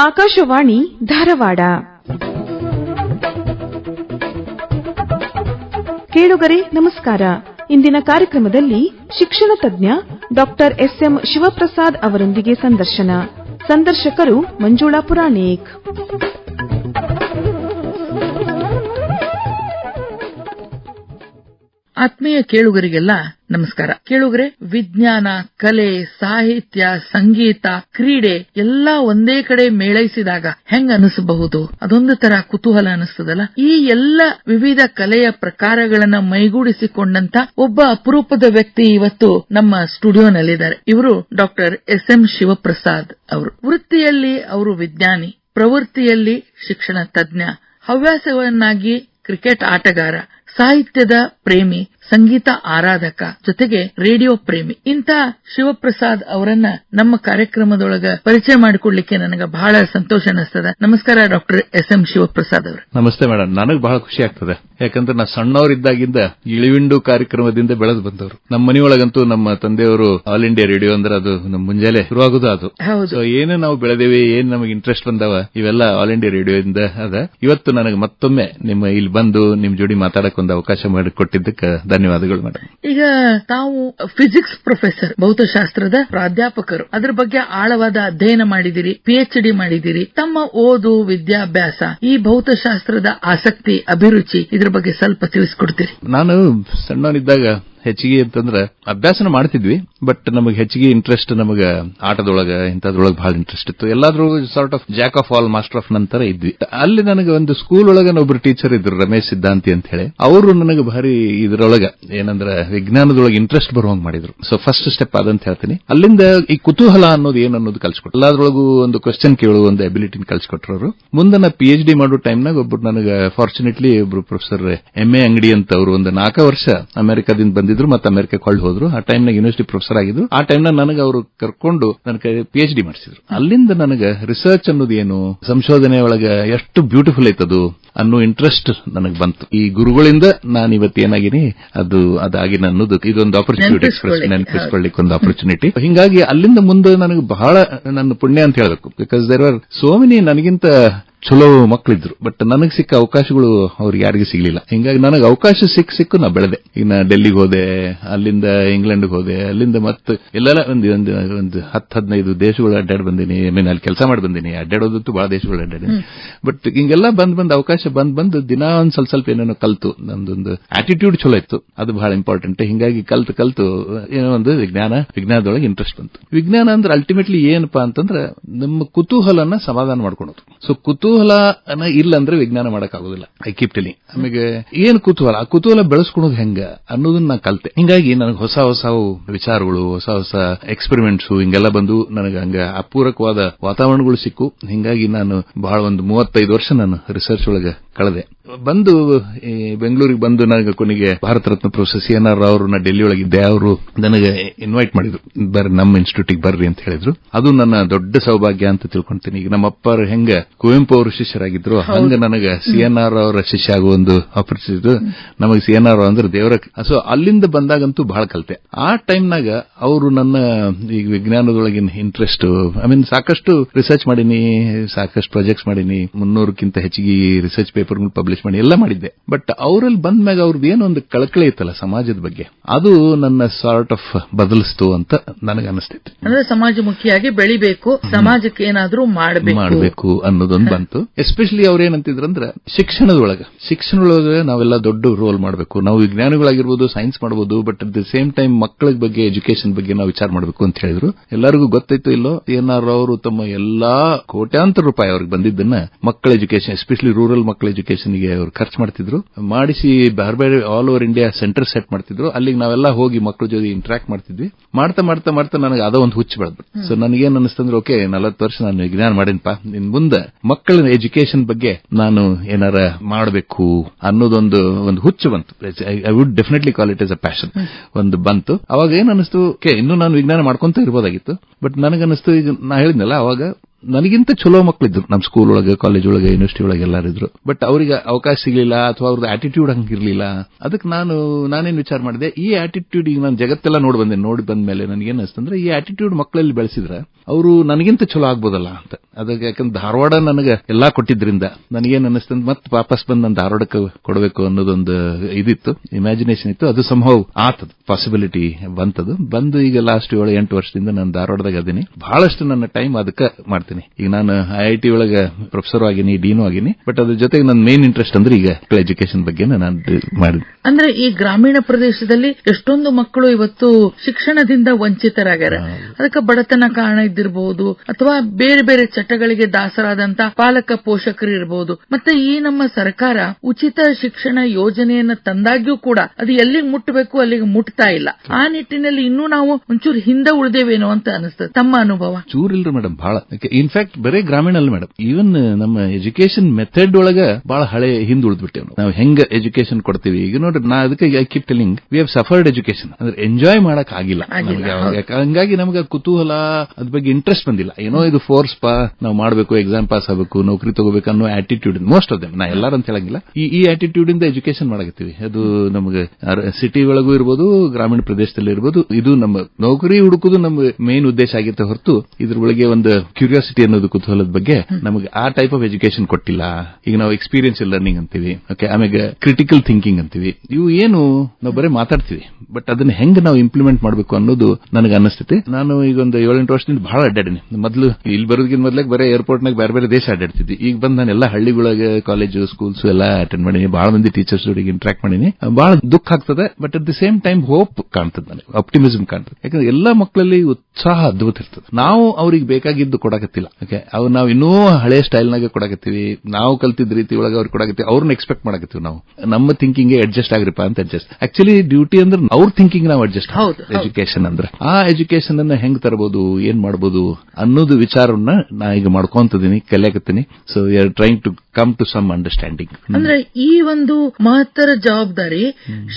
ಆಕಾಶವಾಣಿ ಧಾರವಾಡ. ಕೇಳುಗರೆ, ನಮಸ್ಕಾರ. ಇಂದಿನ ಕಾರ್ಯಕ್ರಮದಲ್ಲಿ ಶಿಕ್ಷಣ ತಜ್ಞ ಡಾಕ್ಟರ್ ಎಸ್ಎಂ ಶಿವಪ್ರಸಾದ್ ಅವರೊಂದಿಗೆ ಸಂದರ್ಶನ. ಸಂದರ್ಶಕರು ಮಂಜುಳಾ ಪುರಾಣಿಕ್. ಆತ್ಮೀಯ ಕೇಳುಗರಿಗೆಲ್ಲ ನಮಸ್ಕಾರ. ಕೇಳುಗರೆ, ವಿಜ್ಞಾನ, ಕಲೆ, ಸಾಹಿತ್ಯ, ಸಂಗೀತ, ಕ್ರೀಡೆ ಎಲ್ಲಾ ಒಂದೇ ಕಡೆ ಮೇಳೈಸಿದಾಗ ಹೆಂಗ್ ಅನಿಸಬಹುದು? ಅದೊಂದು ತರ ಕುತೂಹಲ ಅನಿಸ್ತದಲ್ಲ? ಈ ಎಲ್ಲ ವಿವಿಧ ಕಲೆಯ ಪ್ರಕಾರಗಳನ್ನ ಮೈಗೂಡಿಸಿಕೊಂಡಂತ ಒಬ್ಬ ಅಪರೂಪದ ವ್ಯಕ್ತಿ ಇವತ್ತು ನಮ್ಮ ಸ್ಟುಡಿಯೋನಲ್ಲಿದ್ದಾರೆ. ಇವರು ಡಾಕ್ಟರ್ ಎಸ್ ಎಂ ಶಿವಪ್ರಸಾದ್ ಅವರು. ವೃತ್ತಿಯಲ್ಲಿ ಅವರು ವಿಜ್ಞಾನಿ, ಪ್ರವೃತ್ತಿಯಲ್ಲಿ ಶಿಕ್ಷಣ ತಜ್ಞ, ಹವ್ಯಾಸವನ್ನಾಗಿ ಕ್ರಿಕೆಟ್ ಆಟಗಾರ. ಸಾಹಿತ್ಯದ ಪ್ರೇಮಿ ಸಂಗೀತ ಆರಾಧಕ ಜೊತೆಗೆ ರೇಡಿಯೋ ಪ್ರೇಮಿ. ಇಂತ ಶಿವಪ್ರಸಾದ್ ಅವರನ್ನ ನಮ್ಮ ಕಾರ್ಯಕ್ರಮದೊಳಗ ಪರಿಚಯ ಮಾಡಿಕೊಡ್ಲಿಕ್ಕೆ ನನಗೆ ಬಹಳ ಸಂತೋಷ ಅನಿಸ್ತದ ನಮಸ್ಕಾರ ಡಾಕ್ಟರ್ ಎಸ್ ಎಂ ಶಿವಪ್ರಸಾದ್ ಅವರು. ನಮಸ್ತೆ ಮೇಡಮ್ ನನಗೆ ಬಹಳ ಖುಷಿ ಆಗ್ತದೆ. ಯಾಕಂದ್ರೆ ನಾ ಸಣ್ಣವರಿದ್ದಾಗಿಂದ ಇಳಿವಿಂಡು ಕಾರ್ಯಕ್ರಮದಿಂದ ಬೆಳೆದು ಬಂದವರು. ನಮ್ಮ ಮನೆಯೊಳಗಂತೂ ನಮ್ಮ ತಂದೆಯವರು ಆಲ್ ಇಂಡಿಯಾ ರೇಡಿಯೋ ಅಂದ್ರೆ ಅದು ನಮ್ಮ ಮುಂಜಾನೆ ಶುರುವಾಗುದು ಅದು. ಹೌದು. ಏನೇ ನಾವು ಬೆಳೆದೇವಿ ಏನ್ ನಮಗೆ ಇಂಟ್ರೆಸ್ಟ್ ಬಂದವ ಇವೆಲ್ಲ ಆಲ್ ಇಂಡಿಯಾ ರೇಡಿಯೋದಿಂದ ಅದ. ಇವತ್ತು ನನಗೆ ಮತ್ತೊಮ್ಮೆ ನಿಮ್ಮ ಇಲ್ಲಿ ಬಂದು ನಿಮ್ ಜೋಡಿ ಮಾತಾಡಕ್ ಒಂದು ಅವಕಾಶ ಮಾಡಿಕೊಟ್ಟಿದ್ದಕ್ಕೆ ಧನ್ಯವಾದಗಳು ಮೇಡಮ್ ಈಗ ತಾವು ಫಿಸಿಕ್ಸ್ ಪ್ರೊಫೆಸರ್ ಭೌತಶಾಸ್ತ್ರದ ಪ್ರಾಧ್ಯಾಪಕರು. ಅದರ ಬಗ್ಗೆ ಆಳವಾದ ಅಧ್ಯಯನ ಮಾಡಿದಿರಿ ಪಿಎಚ್ ಡಿ ಮಾಡಿದಿರಿ. ತಮ್ಮ ಓದು ವಿದ್ಯಾಭ್ಯಾಸ ಈ ಭೌತಶಾಸ್ತ್ರದ ಆಸಕ್ತಿ ಅಭಿರುಚಿ ಇದ್ರ ಬಗ್ಗೆ ಸ್ವಲ್ಪ ತಿಳಿಸಿಕೊಡ್ತೀರಿ. ನಾನು ಸಣ್ಣವನಿದ್ದಾಗ ಹೆಚ್ಚಿಗೆ ಅಂತಂದ್ರೆ ಅಭ್ಯಾಸನ ಮಾಡ್ತಿದ್ವಿ ಬಟ್ ನಮಗೆ ಹೆಚ್ಚಿಗೆ ಇಂಟ್ರೆಸ್ಟ್ ನಮಗೆ ಆಟದೊಳಗ, ಇಂಥದ್ರೊಳಗೆ ಬಹಳ ಇಂಟ್ರೆಸ್ಟ್ ಇತ್ತು. ಎಲ್ಲಾದ್ರೂ sort of jack of all master of ನಂತರ ಇದ್ವಿ. ಅಲ್ಲಿ ನನಗೆ ಒಂದು ಸ್ಕೂಲ್ ಒಳಗ ಒಬ್ರು ಟೀಚರ್ ಇದ್ರು, ರಮೇಶ್ ಸಿದ್ಧಾಂತಿ ಅಂತ ಹೇಳಿ. ಅವರು ನನಗೆ ಭಾರಿ ಇದ್ರೊಳಗ ಏನಂದ್ರೆ ವಿಜ್ಞಾನದೊಳಗೆ ಇಂಟ್ರೆಸ್ಟ್ ಬರುವಂಗ್ ಮಾಡಿದ್ರು. ಸೊ ಫಸ್ಟ್ ಸ್ಟೆಪ್ ಅದಂತ ಹೇಳ್ತೀನಿ. ಅಲ್ಲಿಂದ ಈ ಕುತೂಹಲ ಅನ್ನೋದು ಏನು ಅನ್ನೋದು ಕಲ್ಸ್ಕೊಟ್ರು. ಒಂದು ಕ್ವಶನ್ ಕೇಳುವ ಒಂದು ಅಬಿಲಿಟಿ ಕಲ್ಸ್ಕೊಟ್ರು ಅವರು. ಮುಂದೆ ನಾ ಪಿ ಡಿ ಮಾಡೋ ಟೈಮ್ನಾಗ ಒಬ್ರು ನನಗೆ ಫಾರ್ಚುನೇಟ್ಲಿ ಒಬ್ರು ಪ್ರೊಫೆಸರ್ ಎಂ ಎ ಅಂಗಡಿ ಅಂತ ಅವರು ಒಂದು ನಾಲ್ಕು ವರ್ಷ ಅಮೆರಿಕಾದಿಂದ ಬಂದಿದ್ರು. ಮತ್ತೆ ಅಮೆರಿಕಕ್ಕೆ ಹೊಳ್ಳಿ ಹೋದ್ರು. ಆ ಟೈಮ್ನಾಗ ಯೂನಿವರ್ಸಿಟಿ ಪ್ರೊಫೆಸರ್ ಆಗಿದ್ರು. ಆ ಟೈಮ್ನಾಗ ನನಗೆ ಅವರು ಕರ್ಕೊಂಡು ನನ್ನ ಪಿ ಎಚ್ ಡಿ ಮಾಡಿಸಿದ್ರು. ಅಲ್ಲಿಂದ ನನಗೆ ರಿಸರ್ಚ್ ಅನ್ನೋದು ಏನು ಸಂಶೋಧನೆ ಒಳಗ ಎಷ್ಟು ಬ್ಯೂಟಿಫುಲ್ ಐತದು ಅನ್ನೋ ಇಂಟ್ರೆಸ್ಟ್ ನನಗೆ ಬಂತು. ಈ ಗುರುಗಳಿಂದ ನಾನು ಇವತ್ತು ಏನಾಗಿನಿ ಅದು ಅದಾಗಿ ನನ್ನದು. ಇದೊಂದು ಆಪರ್ಚುನಿಟಿ ಎಕ್ಸ್ಪ್ರೆಸ್. ನೆನಪಿಸ್ಕೊಳ್ಳಿಕ್ಕೆ ಒಂದು ಆಪರ್ಚುನಿಟಿ ಹಿಂಗಾಗಿ ಅಲ್ಲಿಂದ ಮುಂದೆ ನನಗೆ ಬಹಳ ನನ್ನ ಪುಣ್ಯ ಅಂತ ಹೇಳಬೇಕು. Because there are so many ನನಗಿಂತ ಚಲೋ ಮಕ್ಕಳಿದ್ರು ಬಟ್ ನನಗೆ ಸಿಕ್ಕ ಅವಕಾಶಗಳು ಅವ್ರಿಗೆ ಯಾರಿಗೂ ಸಿಗ್ಲಿಲ್ಲ. ಹಿಂಗಾಗಿ ನನಗೆ ಅವಕಾಶ ಸಿಕ್ಕ ಸಿಕ್ಕು ನಾ ಬೆಳೆದೆ. ಇನ್ನು ಡೆಲ್ಲಿಗೆ ಹೋದೆ ಅಲ್ಲಿಂದ ಇಂಗ್ಲೆಂಡ್ಗೆ ಹೋದೆ ಅಲ್ಲಿಂದ ಮತ್ತೆ ಎಲ್ಲೆಲ್ಲ ಒಂದು ಒಂದು ಒಂದು ಹತ್ತು ಹದಿನೈದು ದೇಶಗಳು ಅಡ್ಡಾಡಿ ಬಂದೀನಿ. ಐ ಮೀನ್ ಅಲ್ಲಿ ಕೆಲಸ ಮಾಡಿ ಬಂದೀನಿ. ಅಡ್ಡಾಡೋದಂತೂ ಬಹಳ ದೇಶಗಳು ಅಡ್ಡಾಡಿನಿ ಬಟ್ ಹಿಂಗೆಲ್ಲ ಬಂದ್ ಬಂದ್ ಅವಕಾಶ ಬಂದ್ ಬಂದು ದಿನ ಒಂದ್ ಸ್ವಲ್ಪ ಸ್ವಲ್ಪ ಏನೇನೋ ಕಲ್ತು. ನಂದೊಂದು ಆಟಿಟ್ಯೂಡ್ ಚಲೋ ಇತ್ತು. ಅದು ಬಹಳ ಇಂಪಾರ್ಟೆಂಟ್ ಹಿಂಗಾಗಿ ಕಲ್ತು ಕಲ್ತು ಏನೋ ಒಂದು ವಿಜ್ಞಾನ ವಿಜ್ಞಾನದೊಳಗೆ ಇಂಟ್ರೆಸ್ಟ್ ಬಂತು. ವಿಜ್ಞಾನ ಅಂದ್ರೆ ಅಲ್ಟಿಮೇಟ್ಲಿ ಏನಪ್ಪಾ ಅಂತಂದ್ರೆ ನಮ್ಮ ಕುತೂಹಲನ ಸಮಾಧಾನ ಮಾಡ್ಕೊಳೋದು. ಸೊ ಕುತೂಹಲ ಇಲ್ಲ ಅಂದ್ರೆ ವಿಜ್ಞಾನ ಆಗೋದಿಲ್ಲ ಐ ಕೀಪ್ ಟೆಲಿ ಆಮೇಲೆ ಏನ್ ಕುತೂಹಲ? ಆ ಕುತೂಹಲ ಬೆಳೆಸ್ಕೊಳೋದು ಹೆಂಗ ಅನ್ನೋದನ್ನ ನಾ ಕಲ್ತೆ. ಹಿಂಗಾಗಿ ನನಗೆ ಹೊಸ ಹೊಸ ವಿಚಾರಗಳು, ಹೊಸ ಹೊಸ ಎಕ್ಸ್ಪೆರಿಮೆಂಟ್ಸ್ ಹಿಂಗೆಲ್ಲ ಬಂದು ನನಗೆ ಹಂಗ ಅಪೂರಕವಾದ ವಾತಾವರಣಗಳು ಸಿಕ್ಕು. ಹಿಂಗಾಗಿ ನಾನು ಬಹಳ ಒಂದು ಮೂವತ್ತೈದು ವರ್ಷ ನಾನು ರಿಸರ್ಚ್ ಒಳಗೆ ಕಳೆದೆ. ಬಂದು, ಈ ಬೆಂಗಳೂರಿಗೆ ಬಂದು ನನಗೆ ಕೊನೆಗೆ Bharat Ratna professor C N R ಅವ್ರನ್ನ ಡೆಲ್ಲಿ ಒಳಗಿದ್ದೆ ಅವರು ನನಗೆ ಇನ್ವೈಟ್ ಮಾಡಿದ್ರು. ಬರ್ರಿ, ನಮ್ಮ ಇನ್ಸ್ಟಿಟ್ಯೂಟ್ಗೆ ಬರ್ರಿ ಅಂತ ಹೇಳಿದ್ರು. ಅದು ನನ್ನ ದೊಡ್ಡ ಸೌಭಾಗ್ಯ ಅಂತ ತಿಳ್ಕೊಂತೀನಿ. ಈಗ ನಮ್ಮ ಅಪ್ಪರು ಹೆಂಗ ಕುವೆಂಪು ಅವರು ಶಿಷ್ಯರಾಗಿದ್ರು. ಹಂಗ ನನಗೆ ಸಿ ಎನ್ ಆರ್ ಅವರ ಶಿಷ್ಯ ಆಗುವ ಒಂದು ಆಪರ್ಚುನಿಟಿ ನಮಗೆ ಸಿ ಎನ್ ಆರ್ ಅಂದ್ರೆ ದೇವರ ಸೊ ಅಲ್ಲಿಂದ ಬಂದಾಗಂತೂ ಬಹಳ ಕಲಿತೆ. ಆ ಟೈಮ್ನಾಗ ಅವರು ನನ್ನ ಈ ವಿಜ್ಞಾನದೊಳಗಿನ ಇಂಟ್ರೆಸ್ಟ್ ಐ ಮೀನ್ ಸಾಕಷ್ಟು ರಿಸರ್ಚ್ ಮಾಡೀನಿ ಸಾಕಷ್ಟು ಪ್ರಾಜೆಕ್ಟ್ಸ್ ಮಾಡೀನಿ. ಮುನ್ನೂರಕ್ಕಿಂತ ಹೆಚ್ಚಿಗೆ ರಿಸರ್ಚ್ ಪೇಪರ್ ಪಬ್ಲಿಷ್ ಮಾಡಿ ಎಲ್ಲ ಮಾಡಿದ್ದೆ. ಬಟ್ ಅವರಲ್ಲಿ ಬಂದ ಮ್ಯಾಗ ಅವ್ರದ್ದು ಏನೋ ಒಂದು ಕಳಕಳಿ ಇತ್ತಲ್ಲ ಸಮಾಜದ ಬಗ್ಗೆ. ಅದು ನನ್ನ ಸಾರ್ಟ್ ಆಫ್ ಬದಲಿಸ್ತು ಅಂತ ನನಗೆ ಅನಿಸ್ತಿತ್ತು. ಅಂದ್ರೆ ಸಮಾಜಮುಖಿಯಾಗಿ ಬೆಳಿಬೇಕು ಸಮಾಜಕ್ಕೆ ಏನಾದರೂ ಮಾಡಬೇಕು. ಮಾಡಬೇಕು ಅನ್ನೋದೊಂದು ಬಂತು. ಎಸ್ಪೆಷಲಿ ಅವ್ರೇನಂತಿದ್ರಂದ್ರೆ ಶಿಕ್ಷಣದೊಳಗೆ. ಶಿಕ್ಷಣದೊಳಗ ನಾವೆಲ್ಲ ದೊಡ್ಡ ರೋಲ್ ಮಾಡಬೇಕು. ನಾವು ವಿಜ್ಞಾನಿಗಳಾಗಿರ್ಬೋದು ಸೈನ್ಸ್ ಮಾಡಬಹುದು but at the same time ಮಕ್ಕಳ ಬಗ್ಗೆ ಎಜುಕೇಶನ್ ಬಗ್ಗೆ ನಾವು ವಿಚಾರ ಮಾಡಬೇಕು ಅಂತ ಹೇಳಿದ್ರು. ಎಲ್ಲರಿಗೂ ಗೊತ್ತಾಯ್ತು ಇಲ್ಲೋ ಏನಾದ್ರು ಅವರು ತಮ್ಮ ಎಲ್ಲಾ ಕೋಟ್ಯಾಂತರ ರೂಪಾಯಿ ಅವ್ರಿಗೆ ಬಂದಿದ್ದನ್ನ ಮಕ್ಕಳ ಎಜುಕೇಶನ್ ಎಸ್ಪೆಷಲಿ ರೂರಲ್ ಮಕ್ಕಳ ಎಜುಕೇಶನ್ಗೆ ಅವರು ಖರ್ಚು ಮಾಡ್ತಿದ್ರು. ಮಾಡಿಸಿ ಬೇರೆ ಬೇರೆ all over India centre set ಮಾಡ್ತಿದ್ರು. ಅಲ್ಲಿಗೆ ನಾವೆಲ್ಲ ಹೋಗಿ ಮಕ್ಕಳ ಜೊತೆ ಇಂಟ್ರಾಕ್ಟ್ ಮಾಡ್ತಿದ್ವಿ. ಮಾಡ್ತಾ ಮಾಡ್ತಾ ಮಾಡ್ತಾ ನನಗೆ ಅದೋ ಒಂದು ಹುಚ್ಚು ಬೆಳೆದ್ರು ಸೊ ನನಗೇನ್ ಅನಿಸ್ತಂದ್ರೆ ಓಕೆ ನಲವತ್ತು ವರ್ಷ ನಾನು ವಿಜ್ಞಾನ ಮಾಡಿನಪ್ಪ ಇನ್ ಮುಂದೆ ಮಕ್ಕಳ ಎಜುಕೇಶನ್ ಬಗ್ಗೆ ನಾನು ಏನಾರ ಮಾಡಬೇಕು ಅನ್ನೋದೊಂದು ಒಂದು ಹುಚ್ಚು ಬಂತು I would definitely call it as a passion ಒಂದು ಬಂತು. ಅವಾಗ ಏನ್ ಅನಿಸ್ತು ಇನ್ನು ನಾನು ವಿಜ್ಞಾನ ಮಾಡ್ಕೊಂತ ಇರಬಹುದಾಗಿತ್ತು ಬಟ್ ನನಗನ್ನಿಸ್ತು ಈಗ ನಾ ಹೇಳಿದ್ನಲ್ಲ ಅವಾಗ ನನಗಿಂತ ಚಲೋ ಮಕ್ಕಳಿದ್ರು ನಮ್ಮ ಸ್ಕೂಲ್ ಒಳಗೆ ಕಾಲೇಜ್ ಒಳಗೆ ಯೂನಿವರ್ಸಿಟಿ ಒಳಗೆ ಎಲ್ಲರಿದ್ರು ಬಟ್ ಅವರಿಗೆ ಅವಕಾಶ ಸಿಗಲಿಲ್ಲ, ಅಥವಾ ಅವ್ರದ್ದು ಆಟಿಟ್ಯೂಡ್ ಹಂಗಿರ್ಲಿಲ್ಲ. ಅದಕ್ಕೆ ನಾನು, ನಾನೇನು ವಿಚಾರ ಮಾಡಿದೆ, ಈ ಆಟಿಟ್ಯೂಡ್ ಈಗ ನಾನು ಜಗತ್ತೆಲ್ಲ ನೋಡಿ ಬಂದೆ, ನೋಡಿ ಬಂದ ಮೇಲೆ ನನಗೇನು ಅನಿಸ್ತಂದ್ರೆ ಈ ಆಟಿಟ್ಯೂಡ್ ಮಕ್ಕಳಲ್ಲಿ ಬೆಳೆಸಿದ್ರೆ ಅವರು ನನಗಿಂತ ಚಲೋ ಆಗ್ಬೋದಲ್ಲ ಅಂತ. ಅದಕ್ಕೆ ಯಾಕಂದ್ರೆ ಧಾರವಾಡ ನನಗೆ ಎಲ್ಲಾ ಕೊಟ್ಟಿದ್ರಿಂದ ನನಗೇನು ಅನಿಸ್ತಂದ್ರೆ ಮತ್ತೆ ವಾಪಸ್ ಬಂದು ನಾನು ಧಾರವಾಡಕ್ಕೆ ಕೊಡಬೇಕು ಅನ್ನೋದೊಂದು ಇದಿತ್ತು ಇಮ್ಯಾಜಿನೇಷನ್ ಇತ್ತು. ಅದು ಸಂಭವ ಆತದ ಪಾಸಿಬಿಲಿಟಿ ಬಂತದು. ಬಂದು ಈಗ ಲಾಸ್ಟ್ ಏಳು ಎಂಟು ವರ್ಷದಿಂದ ನಾನು ಧಾರವಾಡದಾಗ ಅದೀನಿ. ಬಹಳಷ್ಟು ನನ್ನ ಟೈಮ್ ಅದಕ್ಕೆ ಮಾಡ್ತೀನಿ ಈಗ ನಾನು ಐಐಟಿ ಒಳಗ ಪ್ರೊಫೆಸರ್ ಆಗಿನಿ ಡೀನು ಆಗಿನಿ ಬಟ್ ಅದ್ರ ಜೊತೆಗೆ ನನ್ನ ಮೇನ್ ಇಂಟ್ರೆಸ್ಟ್ ಅಂದ್ರೆ ಈಗ ಎಜುಕೇಶನ್ ಬಗ್ಗೆ ನಾನು ಮಾಡಿದ್ದೆ ಅಂದ್ರೆ ಈ ಗ್ರಾಮೀಣ ಪ್ರದೇಶದಲ್ಲಿ ಎಷ್ಟೊಂದು ಮಕ್ಕಳು ಇವತ್ತು ಶಿಕ್ಷಣದಿಂದ ವಂಚಿತರಾಗ್ಯಾರ. ಅದಕ್ಕೆ ಬಡತನ ಕಾರಣ ಇದ್ದಿರಬಹುದು ಅಥವಾ ಬೇರೆ ಬೇರೆ ಚಟಗಳಿಗೆ ದಾಸರಾದಂತಹ ಪಾಲಕ ಪೋಷಕರು ಇರಬಹುದು ಮತ್ತೆ ಈ ನಮ್ಮ ಸರ್ಕಾರ ಉಚಿತ ಶಿಕ್ಷಣ ಯೋಜನೆಯನ್ನ ತಂದಾಗ್ಯೂ ಕೂಡ ಅದು ಎಲ್ಲಿಗೆ ಮುಟ್ಟಬೇಕು ಅಲ್ಲಿಗೆ ಮುಟ್ತಾ ಇಲ್ಲ. ಆ ನಿಟ್ಟಿನಲ್ಲಿ ಇನ್ನೂ ನಾವು ಒಂಚೂರು ಹಿಂದೆ ಉಳಿದೇವೇನೋ ಅಂತ ಅನಿಸ್ತದೆ. ತಮ್ಮ ಅನುಭವ. ಚೂರಿಲ್ರಿ ಮೇಡಮ್ ಬಹಳ ಇನ್ಫ್ಯಾಕ್ಟ್ ಬರೇ ಗ್ರಾಮೀಣ ಅಲ್ಲ ಮೇಡಮ್ ಈವನ್ ನಮ್ಮ ಎಜುಕೇಶನ್ ಮೆಥಡ್ ಒಳಗ ಬಹಳ ಹಳೆ ಹಿಂದ್ ಉಳಿದ್ಬಿಟ್ಟೆ ನಾವು. ಹೆಂಗ್ ಎಜುಕೇಶನ್ ಕೊಡ್ತೀವಿ? ಈಗ ನೋಡ್ರಿ ನಾ ಅದಕ್ಕೆ I keep telling we have suffered education ಅಂದ್ರೆ ಎಂಜಾಯ್ ಮಾಡಕ್ ಆಗಿಲ್ಲ. ಹಂಗಾಗಿ ನಮ್ಗೆ ಕುತೂಹಲ ಅದ್ ಬಗ್ಗೆ ಇಂಟ್ರೆಸ್ಟ್ ಬಂದಿಲ್ಲ. ಏನೋ ಇದು ಫೋರ್ಸ್ ಪಾ ನಾವು ಮಾಡಬೇಕು ಎಕ್ಸಾಮ್ ಪಾಸ್ ಆಗಬೇಕು ನೌಕರಿ ತಗೋಬೇಕು ಅನ್ನೋ ಆಟಿಟ್ಯೂಡ್ ಮೋಸ್ಟ್ ಆಫ್ ದಮ್ ನಾ ಎಲ್ಲಾರು ಅಂತ ಹೇಳಂಗಿಲ್ಲ. ಈ ಈ ಆಟಿಟ್ಯೂಡ್ ಇಂದ ಎಜುಕೇಶನ್ ಮಾಡಕತ್ತೀವಿ. ಅದು ನಮಗೆ ಸಿಟಿ ಒಳಗೂ ಇರ್ಬೋದು ಗ್ರಾಮೀಣ ಪ್ರದೇಶದಲ್ಲಿ ಇರ್ಬೋದು. ಇದು ನಮ್ಮ ನೌಕರಿ ಹುಡುಕುದು ನಮ್ಮ ಮೇನ್ ಉದ್ದೇಶ ಆಗಿರುತ್ತೆ ಹೊರತು ಇದ್ರ ಒಳಗೆ ಒಂದು ಕ್ಯೂರಿಯಾಸಿಟಿ ಅನ್ನೋದು ಕುತೂಹಲದ ಬಗ್ಗೆ ನಮಗೆ ಆ ಟೈಪ್ ಆಫ್ ಎಜುಕೇಶನ್ ಕೊಟ್ಟಿಲ್ಲ. ಈಗ ನಾವು ಎಕ್ಸ್ಪೀರಿಯನ್ಸ್ ಲರ್ನಿಂಗ್ ಅಂತೀವಿ. ಓಕೆ ಆಮೇಲೆ ಕ್ರಿಟಿಕಲ್ ಥಿಂಕಿಂಗ್ ಅಂತೀವಿ. ಇವು ಏನು? ನಾವು ಬರೀ ಮಾತಾಡ್ತೀವಿ. ಬಟ್ ಅದನ್ನ ಹೆಂಗ್ ನಾವು ಇಂಪ್ಲಿಮೆಂಟ್ ಮಾಡಬೇಕು ಅನ್ನೋದು ನನಗೆ ಅನಿಸ್ತೈತಿ ನಾನು ಈಗ ಒಂದು ಏಳೆಂಟು ವರ್ಷದಿಂದ ಬಹಳ ಅಡ್ಡಾಡಿನಿ. ಮೊದಲು ಇಲ್ಲಿ ಬರೋದಕ್ಕಿಂತ ಮೊದಲೇ ಬರೀ ಏರ್ಪೋರ್ಟ್ ನಾಗ ಬೇರೆ ಬೇರೆ ದೇಶ ಅಡ್ಡಾಡ್ತಿದ್ವಿ. ಈಗ ಬಂದ್ ನಾನು ಎಲ್ಲ ಹಳ್ಳಿಗಳಿಗೆ ಕಾಲೇಜು ಸ್ಕೂಲ್ಸ್ ಎಲ್ಲ ಅಟೆಂಡ್ ಮಾಡೀನಿ. ಬಹಳ ಮಂದಿ ಟೀಚರ್ಸ್ ಜೊತೆಗೆ ಇಂಟ್ರಾಕ್ಟ್ ಮಾಡೀನಿ. ಬಹಳ ದುಃಖ ಆಗ್ತದೆ. But at the same time hope ಕಾಣ್ತದೆ ನನಗೆ. ಆಪ್ಟಿಮಿಸಮ್ ಕಾಣ್ತದೆ. ಯಾಕಂದ್ರೆ ಎಲ್ಲಾ ಮಕ್ಕಳಲ್ಲಿ ಉತ್ಸಾಹ ಅದ್ಭುತ ಇರ್ತದೆ. ನಾವು ಅವ್ರಿಗೆ ಬೇಕಾಗಿದ್ದು ಕೊಡಕತ್ತಿಲ್ಲ ಓಕೆ ಅವು ನಾವು ಇನ್ನೂ ಹಳೆ ಸ್ಟೈಲ್ನಾಗೆ ಕೊಡಾಕತ್ತೀವಿ ಕೊಡಕತ್ತೀವಿ. ನಾವು ಕಲ್ತಿದ್ದ ರೀತಿ ಒಳಗೆ ಅವ್ರು ಕೊಡಕತ್ತೀವಿ. ಅವ್ರನ್ನ ಎಕ್ಸ್ಪೆಕ್ಟ್ ಮಾಡಕತ್ತೀವಿ ನಾವು. ನಮ್ಮ ಥಿಂಕಿಂಗ್ ಅಡ್ಜಸ್ಟ್ ಆಗ್ರಿಪ್ಪ ಅಂತ ಅಡ್ಜಸ್ಟ್ ಆಕ್ಚುಲಿ ಡ್ಯೂಟಿ ಅಂದ್ರೆ ಅವ್ರ ಥಿಂಕಿಂಗ್ ನಾವು ಅಡ್ಜಸ್ಟ್. ಎಜುಕೇಶನ್ ಅಂದ್ರೆ. ಆ ಎಜುಕೇಶನ್ ಅನ್ನ ಹೆಂಗ್ ತರಬಹುದು ಏನ್ ಮಾಡಬಹುದು ಅನ್ನೋದು ವಿಚಾರವನ್ನ ನಾ ಈಗ ಮಾಡ್ಕೊಂತಿದ್ದೀನಿ ಕಲಿಯಾಕತ್ತೀನಿ. So are trying to come to some understanding ಅಂದ್ರೆ ಈ ಒಂದು ಮಹತ್ತರ ಜವಾಬ್ದಾರಿ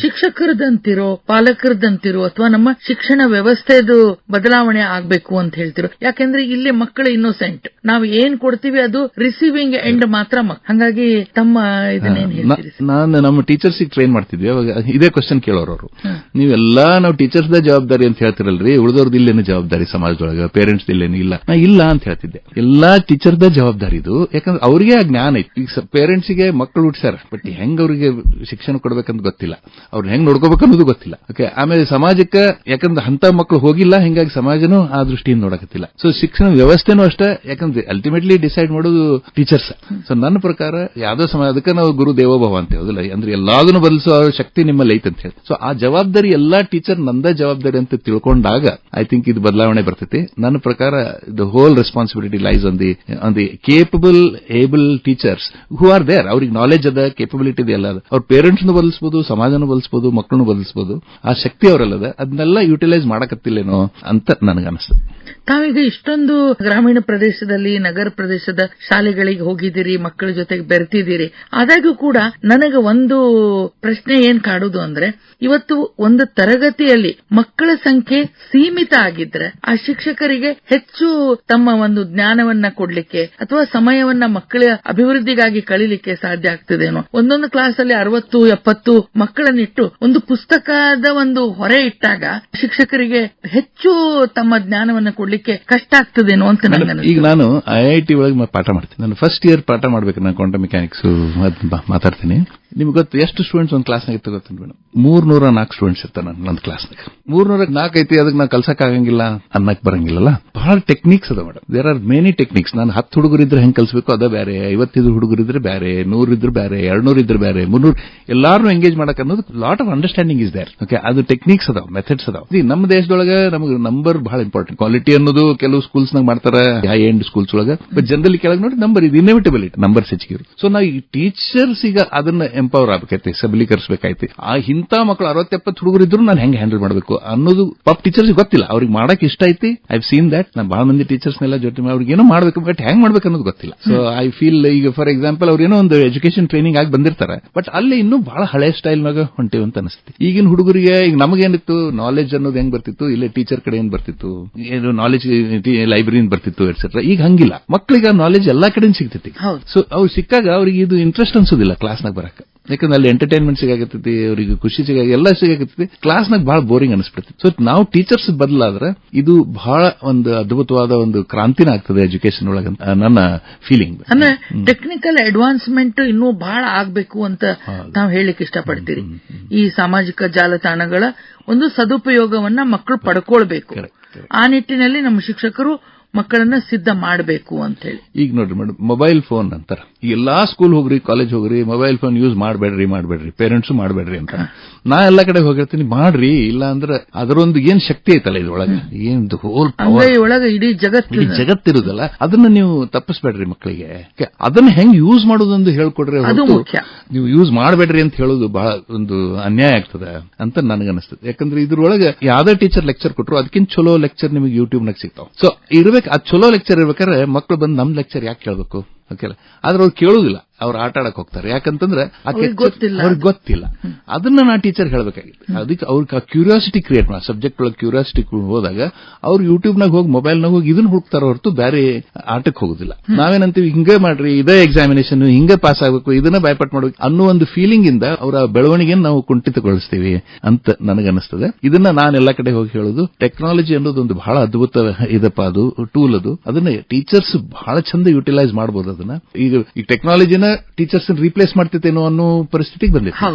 ಶಿಕ್ಷಕರದಂತಿರೋ ಪಾಲಕರದಂತಿರೋ ಅಥವಾ ನಮ್ಮ ಶಿಕ್ಷಣ ವ್ಯವಸ್ಥೆದು ಬದಲಾವಣೆ ಆಗ್ಬೇಕು ಅಂತ ಹೇಳ್ತಿರೋ. ಯಾಕೆಂದ್ರೆ ಇಲ್ಲಿ ಮಕ್ಕಳು ಇನ್ನೋಸೆಂಟ್ ನಾವು ಏನ್ ಕೊಡ್ತೀವಿ ಅದು ರಿಸೀವಿಂಗ್ ಎಂಡ್ ಮಾತ್ರ ಹಂಗಾಗಿ ತಮ್ಮ ಇದನ್ನೇನ್? ನಾನು ನಮ್ಮ ಟೀಚರ್ಸ್ ಟ್ರೈನ್ ಮಾಡ್ತಿದ್ವಿ. ಅವಾಗ ಇದೇ ಕ್ವಶನ್ ಕೇಳೋರು ಅವರು. ನೀವೆಲ್ಲಾ ನಾವು ಟೀಚರ್ಸ್ ದ ಜವಾಬ್ದಾರಿ ಅಂತ ಹೇಳ್ತಿರಲ್ರಿ? ಉಳಿದವ್ರದ್ದು ಇಲ್ಲೇನು ಜವಾಬ್ದಾರಿ ಸಮಾಜದೊಳಗ ಪೇರೆಂಟ್ಸ್ ಇಲ್ಲೇನು ಇಲ್ಲ. ನಾ ಇಲ್ಲ ಅಂತ ಹೇಳ್ತಿದ್ದೆ. ಎಲ್ಲಾ ಟೀಚರ್ ದ ಜವಾಬ್ದಾರಿ ಇದು. ಯಾಕಂದ್ರೆ ಅವ್ರಿಗೆ ಆ ಜ್ಞಾನ ಐತಿ. ಈಗ ಪೇರೆಂಟ್ಸ್ಗೆ ಮಕ್ಕಳು ಹುಟ್ಟಿಸ್ಯಾರ ಬಟ್ ಹೆಂಗ್ ಅವ್ರಿಗೆ ಶಿಕ್ಷಣ ಕೊಡ್ಬೇಕಂತ ಗೊತ್ತಿಲ್ಲ. ಅವ್ರ ಹೆಂಗ್ ನೋಡ್ಕೋಬೇಕು ಅನ್ನೋದು ಗೊತ್ತಿಲ್ಲ. ಓಕೆ ಆಮೇಲೆ ಸಮಾಜಕ್ಕೆ ಯಾಕಂದ್ರೆ ಅಂತ ಮಕ್ಕಳು ಹೋಗಿಲ್ಲ ಹಿಂಗಾಗಿ ಸಮಾಜನೂ ಆ ದೃಷ್ಟಿಯಿಂದ ನೋಡಕತ್ತಿಲ್ಲ. ಸೊ ಶಿಕ್ಷಣ ವ್ಯವಸ್ಥೆನೂ ಅಷ್ಟೇ ಯಾಕಂದ್ರೆ ಅಲ್ಟಿಮೇಟ್ಲಿ ಡಿಸೈಡ್ ಮಾಡೋದು ಟೀಚರ್ಸ್ ಸೊ ನನ್ನ ಪ್ರಕಾರ ಯಾವುದೋ ಸಮಯ, ಅದಕ್ಕೆ ನಾವು ಗುರು ದೇವೋಭವ ಅಂತ ಹೇಳೋದಿಲ್ಲ ಅಂದ್ರೆ ಎಲ್ಲಾದನ್ನು ಬದಲಿಸುವ ಶಕ್ತಿ ನಿಮ್ಮಲ್ಲಿ ಐತೆ ಅಂತ ಹೇಳಿ ಸೊ ಆ ಜವಾಬ್ದಾರಿ ಎಲ್ಲಾ ಟೀಚರ್ ನಂದ ಜವಾಬ್ದಾರಿ ಅಂತ ತಿಳ್ಕೊಂಡಾಗ ಐ ಥಿಂಕ್ ಇದು ಬದಲಾವಣೆ ಬರ್ತೈತಿ. ನನ್ನ ಪ್ರಕಾರ the whole responsibility lies on the on the capable able teachers who are there ಅವ್ರಿಗೆ ನಾಲೆಜ್ ಅದ ಕೇಪಬಿಲಿಟಿ ಇದೆ ಎಲ್ಲ ಅವ್ರ ಪೇರೆಂಟ್ಸ್ ಬದಲಿಸಬಹುದು ಸಮಾಜನೂ ಬದಲಿಸಬಹುದು ಮಕ್ಕಳನ್ನು ಬದಲಿಸಬಹುದು ಆ ಶಕ್ತಿ ಅವರಲ್ಲದ, ಅದನ್ನೆಲ್ಲ ಯುಟಿಲೈಸ್ ಮಾಡಕತ್ತಿಲ್ಲೇನೋ ಅಂತ ನನಗೆ ಅನಿಸ್ತದೆ ತಾವೀಗ ಇಷ್ಟೊಂದು ಗ್ರಾಮೀಣ ಪ್ರದೇಶದಲ್ಲಿ, ನಗರ ಪ್ರದೇಶದ ಶಾಲೆಗಳಿಗೆ ಹೋಗಿದ್ದೀರಿ, ಮಕ್ಕಳ ಜೊತೆಗೆ ಬೆರೆತಿದ್ದೀರಿ. ಆದಾಗ್ಯೂ ಕೂಡ ನನಗೆ ಒಂದು ಪ್ರಶ್ನೆ ಏನ್ ಕಾಡುದು ಅಂದ್ರೆ, ಇವತ್ತು ಒಂದು ತರಗತಿಯಲ್ಲಿ ಮಕ್ಕಳ ಸಂಖ್ಯೆ ಸೀಮಿತ ಆಗಿದ್ರೆ, ಆ ಶಿಕ್ಷಕರಿಗೆ ಹೆಚ್ಚು ತಮ್ಮ ಒಂದು ಜ್ಞಾನವನ್ನ ಕೊಡ್ಲಿಕ್ಕೆ ಅಥವಾ ಸಮಯವನ್ನ ಮಕ್ಕಳ ಅಭಿವೃದ್ಧಿಗಾಗಿ ಕಳಿಲಿಕ್ಕೆ ಸಾಧ್ಯ ಆಗ್ತದೇನೋ. ಒಂದೊಂದು ಕ್ಲಾಸ್ ಅಲ್ಲಿ ಅರವತ್ತು, ಎಪ್ಪತ್ತು ಮಕ್ಕಳನ್ನಿಟ್ಟು ಒಂದು ಪುಸ್ತಕದ ಒಂದು ಹೊರೆ ಇಟ್ಟಾಗ ಶಿಕ್ಷಕರಿಗೆ ಹೆಚ್ಚು ತಮ್ಮ ಜ್ಞಾನವನ್ನ ಕೊಡ್ಲಿಕ್ಕೆ ಕಷ್ಟ ಆಗ್ತದೇನೋ ಅಂತ ನಾನು- ನನಗೆ ಈಗ ನಾನು ಐ ಐ ಟಿ ಒಳಗೆ ಪಾಠ ಮಾಡ್ತೀನಿ. ನಾನು ಫಸ್ಟ್ ಇಯರ್ ಪಾಠ ಮಾಡ್ಬೇಕು ನಾನು ಕ್ವಾಂಟಮ್ ಮೆಕ್ಯಾನಿಕ್ಸ್ ಮಾತಾಡ್ತೀನಿ. ನಿಮ್ಗೆ ಗೊತ್ತು, ಎಷ್ಟು ಸ್ಟೂಡೆಂಟ್ಸ್ ಒಂದು ಕ್ಲಾಸ್ನಾಗ ಇತ್ತು ಗೊತ್ತ ಮೇಡಮ್ ಮೂರ್ನೂರ ನಾಲ್ಕು ಸ್ಟೂಡೆಂಟ್ಸ್ ಇರ್ತಾರೆ ನನ್ನ ನನ್ನ ಕ್ಲಾಸ್ನಾಗ ಮೂರ್ ನೂರ ನಾಲ್ಕು ಐತಿ ಅದಕ್ಕೆ ನಾವು ಕಲ್ಸಕ್ ಆಗಂಗಿಲ್ಲ ಅನ್ನಕ್ ಬರಂಗಿಲ್ಲ ಬಹಳ ಟೆಕ್ನಿಕ್ಸ್ ಅದ madam there are many techniques ನಾನು ಹತ್ತು ಹುಡುಗರಿದ್ರೆ ಹೆಂಗ್ ಕಲ್ಸ್ಬೇಕು, ಅದ ಬೇರೆ ಐವತ್ತೈದು ಹುಡುಗರಿದ್ರೆ ಬೇರೆ ನೂರು ಇದ್ರೆ ಬೇರೆ ಎರಡ್ನೂರು ಇದ್ರೆ ಬೇರೆ ಮುನ್ನೂರು ಎಲ್ಲಾರು ಎಂಗೇಜ್ ಮಾಡಕ್ ಅನ್ನೋದು lot of understanding is there okay ಅದು ಟೆಕ್ನಿಕ್ಸ್ ಅದಾವ ಮೆಥಡ್ಸ್ ಅದಾವ. ನಮ್ಮ ದೇಶದೊಳಗೆ ನಮಗೆ ನಂಬರ್ ಬಹಳ ಇಂಪಾರ್ಟೆಂಟ್ ಕ್ವಾಲಿಟಿ ಅನ್ನೋದು ಕೆಲವು ಸ್ಕೂಲ್ಸ್ ನಾಗ ಮಾಡ್ತಾರೆ ಹೈ ಎಂಡ್ ಸ್ಕೂಲ್ಸ್ ಒಳಗೆ. ಬಟ್ ಜನರಲಿ ಕೆಳಗೆ ನೋಡಿ ನಂಬರ್ ಇದು ಇನ್ಎವಿಟಬಲ್ ಇಟ್ ನಂಬರ್ಸ್ ಹೆಚ್ಚಿಗೆ ಸೊ ನಾವು ಈ ಟೀಚರ್ಸ್ ಈಗ ಅದನ್ನ ಎಂಪವರ್ ಆಗ್ಬೇಕೈತಿ ಸಬಲೀಕರಿಸಬೇಕಾಯ್ತಿ. ಆ ಇಂಥ ಮಕ್ಕಳು ಅರವತ್ತೆಪ್ಪತ್ತು ಹುಡುಗರು ಇದ್ರು ನಾನು ಹೆಂಗೆ ಹ್ಯಾಂಡಲ್ ಮಾಡಬೇಕು ಅನ್ನೋದು ಪಾಪ ಟೀಚರ್ಸ್ ಗೊತ್ತಿಲ್ಲ. ಅವ್ರಿಗೆ ಮಾಡಕ್ ಇಷ್ಟ ಐತಿ. ಐ ಸೀನ್ ದಟ್ ನಾನು ಬಹಳ ಮಂದಿ ಟೀಚರ್ಸ್ನೆಲ್ಲ ಜೊತೆ ಅವ್ರಿಗೆ ಏನೋ ಮಾಡ್ಬೇಕು ಬಟ್ ಹೆಂಗ್ ಮಾಡ್ಬೇಕು ಅನ್ನೋದು ಗೊತ್ತಿಲ್ಲ. ಸೊ ಐ ಫೀಲ್ ಈಗ ಫಾರ್ ಎಕ್ಸಾಂಪಲ್ ಅವ್ರು ಏನೋ ಒಂದು ಎಜುಕೇಶನ್ ಟ್ರೈನಿಂಗ್ ಆಗಿ ಬಂದಿರ್ತಾರೆ. ಬಟ್ ಅಲ್ಲಿ ಇನ್ನೂ ಬಹಳ ಹಳೆ ಸ್ಟೈಲ್ ನಾಗ ಹೊಂಟೇವು ಅಂತ ಅನಿಸ್ತಿ ಈಗಿನ ಹುಡುಗರಿಗೆ ಈಗ ನಮಗೇನಿತ್ತು ನಾಲೆಜ್ ಅನ್ನೋದು ಹೆಂಗ್ ಬರ್ತಿತ್ತು? ಇಲ್ಲೇ ಟೀಚರ್ ಕಡೆ ಏನ್ ಬರ್ತಿತ್ತು? ಏನು ನಾಲೆಜ್ ಲೈಬ್ರರಿ ಬರ್ತಿತ್ತು ಎಟ್ಸೆಟ್ರಾ ಈಗ ಹಂಗಿಲ್ಲ. ಮಕ್ಕಳಿಗೆ ನಾಲೆಜ್ ಎಲ್ಲಾ ಕಡೆ ಸಿಗ್ತೈತಿ. ಸೊ ಅವ್ರು ಸಿಕ್ಕಾಗ ಅವ್ರಿಗೆ ಇದು ಇಂಟ್ರೆಸ್ಟ್ ಅನ್ಸೋದಿಲ್ಲ ಕ್ಲಾಸ್ನಾಗ ಬರಕ. ಯಾಕಂದ್ರೆ ಅಲ್ಲಿ ಎಂಟರ್ಟೈನ್ಮೆಂಟ್ ಸಿಗಾಕತ್ತೈತಿ ಅವರಿಗೆ ಖುಷಿ ಸಿಗ ಎಲ್ಲ ಸಿಗಾಕತ್ತೈತಿ. ಕ್ಲಾಸ್ನಾಗ ಬಹಳ ಬೋರಿಂಗ್ ಅನಿಸ್ಬಿಡ್ತೈತಿ. ಸೊ ನಾವು ಟೀಚರ್ಸ್ ಬದಲಾದ್ರೆ ಇದು ಬಹಳ ಒಂದು ಅದ್ಭುತವಾದ ಒಂದು ಕ್ರಾಂತಿನ ಆಗ್ತದೆ ಎಜುಕೇಶನ್ ಒಳಗಂತ ನನ್ನ ಫೀಲಿಂಗ್ ಅಂದ್ರೆ ಟೆಕ್ನಿಕಲ್ ಅಡ್ವಾನ್ಸ್ಮೆಂಟ್ ಇನ್ನೂ ಬಹಳ ಆಗ್ಬೇಕು ಅಂತ ನಾವು ಹೇಳಿಕ್ ಇಷ್ಟಪಡ್ತೀರಿ. ಈ ಸಾಮಾಜಿಕ ಜಾಲತಾಣಗಳ ಒಂದು ಸದುಪಯೋಗವನ್ನ ಮಕ್ಕಳು ಪಡ್ಕೊಳ್ಬೇಕು. ಆ ನಿಟ್ಟಿನಲ್ಲಿ ನಮ್ಮ ಶಿಕ್ಷಕರು ಮಕ್ಕಳನ್ನ ಸಿದ್ಧ ಮಾಡಬೇಕು ಅಂತ ಹೇಳಿ ಈಗ ನೋಡ್ರಿ ಮೇಡಮ್ ಮೊಬೈಲ್ ಫೋನ್ ಅಂತಾರ. ಎಲ್ಲಾ ಸ್ಕೂಲ್ ಹೋಗ್ರಿ ಕಾಲೇಜ್ ಹೋಗ್ರಿ ಮೊಬೈಲ್ ಫೋನ್ ಯೂಸ್ ಮಾಡಬೇಡ್ರಿ ಮಾಡಬೇಡ್ರಿ ಪೇರೆಂಟ್ಸ್ ಮಾಡಬೇಡ್ರಿ ಅಂತ. ನಾ ಎಲ್ಲಾ ಕಡೆ ಹೋಗಿರ್ತೀನಿ ಮಾಡ್ರಿ ಇಲ್ಲ ಅಂದ್ರೆ ಅದರೊಂದು ಏನ್ ಶಕ್ತಿ ಐತಲ್ಲ ಇದ್ರೊಳಗೆ? ಏನ್ ಹೋಲ್ ಒಳಗೆ ಇಡೀ ಜಗತ್ತು ಇಡೀ ಜಗತ್ತಿರುದಲ್ಲ ಅದನ್ನ ನೀವು ತಪ್ಪಿಸ್ಬೇಡ್ರಿ ಮಕ್ಕಳಿಗೆ ಅದನ್ನ ಹೆಂಗ್ ಯೂಸ್ ಮಾಡೋದೊಂದು ಹೇಳ್ಕೊಡ್ರಿ. ನೀವು ಯೂಸ್ ಮಾಡಬೇಡ್ರಿ ಅಂತ ಹೇಳೋದು ಬಹಳ ಒಂದು ಅನ್ಯಾಯ ಆಗ್ತದೆ ಅಂತ ನನಗನ್ನಿಸ್ತದೆ. ಯಾಕಂದ್ರೆ ಇದ್ರೊಳಗೆ ಯಾವ್ದೇ ಟೀಚರ್ ಲೆಕ್ಚರ್ ಕೊಟ್ಟರು ಅದಕ್ಕಿಂತ ಚಲೋ ಲೆಕ್ಚರ್ ನಿಮಗೆ ಯೂಟ್ಯೂಬ್ ನಾಗ ಸಿಗ್ತಾವ. ಸೊ ಇರ್ಬೇಕು ಆ ಚಲೋ ಲೆಕ್ಚರ್ ಇರ್ಬೇಕಾದ್ರೆ ಮಕ್ಕಳು ಬಂದು ನಮ್ ಲೆಕ್ಚರ್ ಯಾಕೆ ಕೇಳಬೇಕು? ಓಕೆ ಆದ್ರೆ ಅವ್ರು ಕೇಳುವುದಿಲ್ಲ ಅವ್ರು ಆಟ ಆಡಕ್ ಹೋಗ್ತಾರೆ. ಯಾಕಂತಂದ್ರೆ ಅವ್ರಿಗೆ ಗೊತ್ತಿಲ್ಲ. ಅದನ್ನ ನಾ ಟೀಚರ್ ಹೇಳಬೇಕಾಗಿತ್ತು. ಅದಕ್ಕೆ ಅವ್ರಿಗೆ ಕ್ಯೂರಿಯಾಸಿಟಿ ಕ್ರಿಯೇಟ್ ಮಾಡ ಸಬ್ಜೆಕ್ಟ್ ಒಳಗೆ ಕ್ಯೂರಿಯಾಸಿಟಿ ಹೋದಾಗ ಅವ್ರು ಯೂಟ್ಯೂಬ್ ನಾಗ ಹೋಗಿ ಮೊಬೈಲ್ ನಾಗ ಹೋಗಿ ಇದನ್ನ ಹುಡುಕ್ತಾರ ಹೊರತು ಬೇರೆ ಆಟಕ್ಕೆ ಹೋಗುದಿಲ್ಲ. ನಾವೇನಂತೀವಿ ಹಿಂಗೆ ಮಾಡ್ರಿ ಇದೇ ಎಕ್ಸಾಮಿನೇಷನ್ ಹಿಂಗೆ ಪಾಸ್ ಆಗಬೇಕು ಇದನ್ನ ಬಯಪಟ್ ಮಾಡಬೇಕು ಅನ್ನೋ ಒಂದು ಫೀಲಿಂಗ್ ಇಂದ ಅವರ ಬೆಳವಣಿಗೆ ನಾವು ಕುಂಠಿತಗೊಳಿಸ್ತೀವಿ ಅಂತ ನನಗನ್ನಿಸ್ತದೆ. ಇದನ್ನ ನಾನು ಎಲ್ಲ ಕಡೆ ಹೋಗಿ ಹೇಳೋದು ಟೆಕ್ನಾಲಜಿ ಅನ್ನೋದು ಒಂದು ಬಹಳ ಅದ್ಭುತ ಇದಪ್ಪ ಅದು ಟೂಲ್ ಅದು. ಅದನ್ನ ಟೀಚರ್ಸ್ ಬಹಳ ಚಂದ ಯುಟಿಲೈಸ್ ಮಾಡಬಹುದು ಅದನ್ನ ಈಗ ಈ ಟೆಕ್ನಾಲಜಿನ ಟೀಚರ್ಸ್ ರೀಪ್ಲೇಸ್ ಮಾಡ್ತೈತೇನೋ ಅನ್ನೋ ಪರಿಸ್ಥಿತಿಗೆ ಬಂದಿತ್ತು.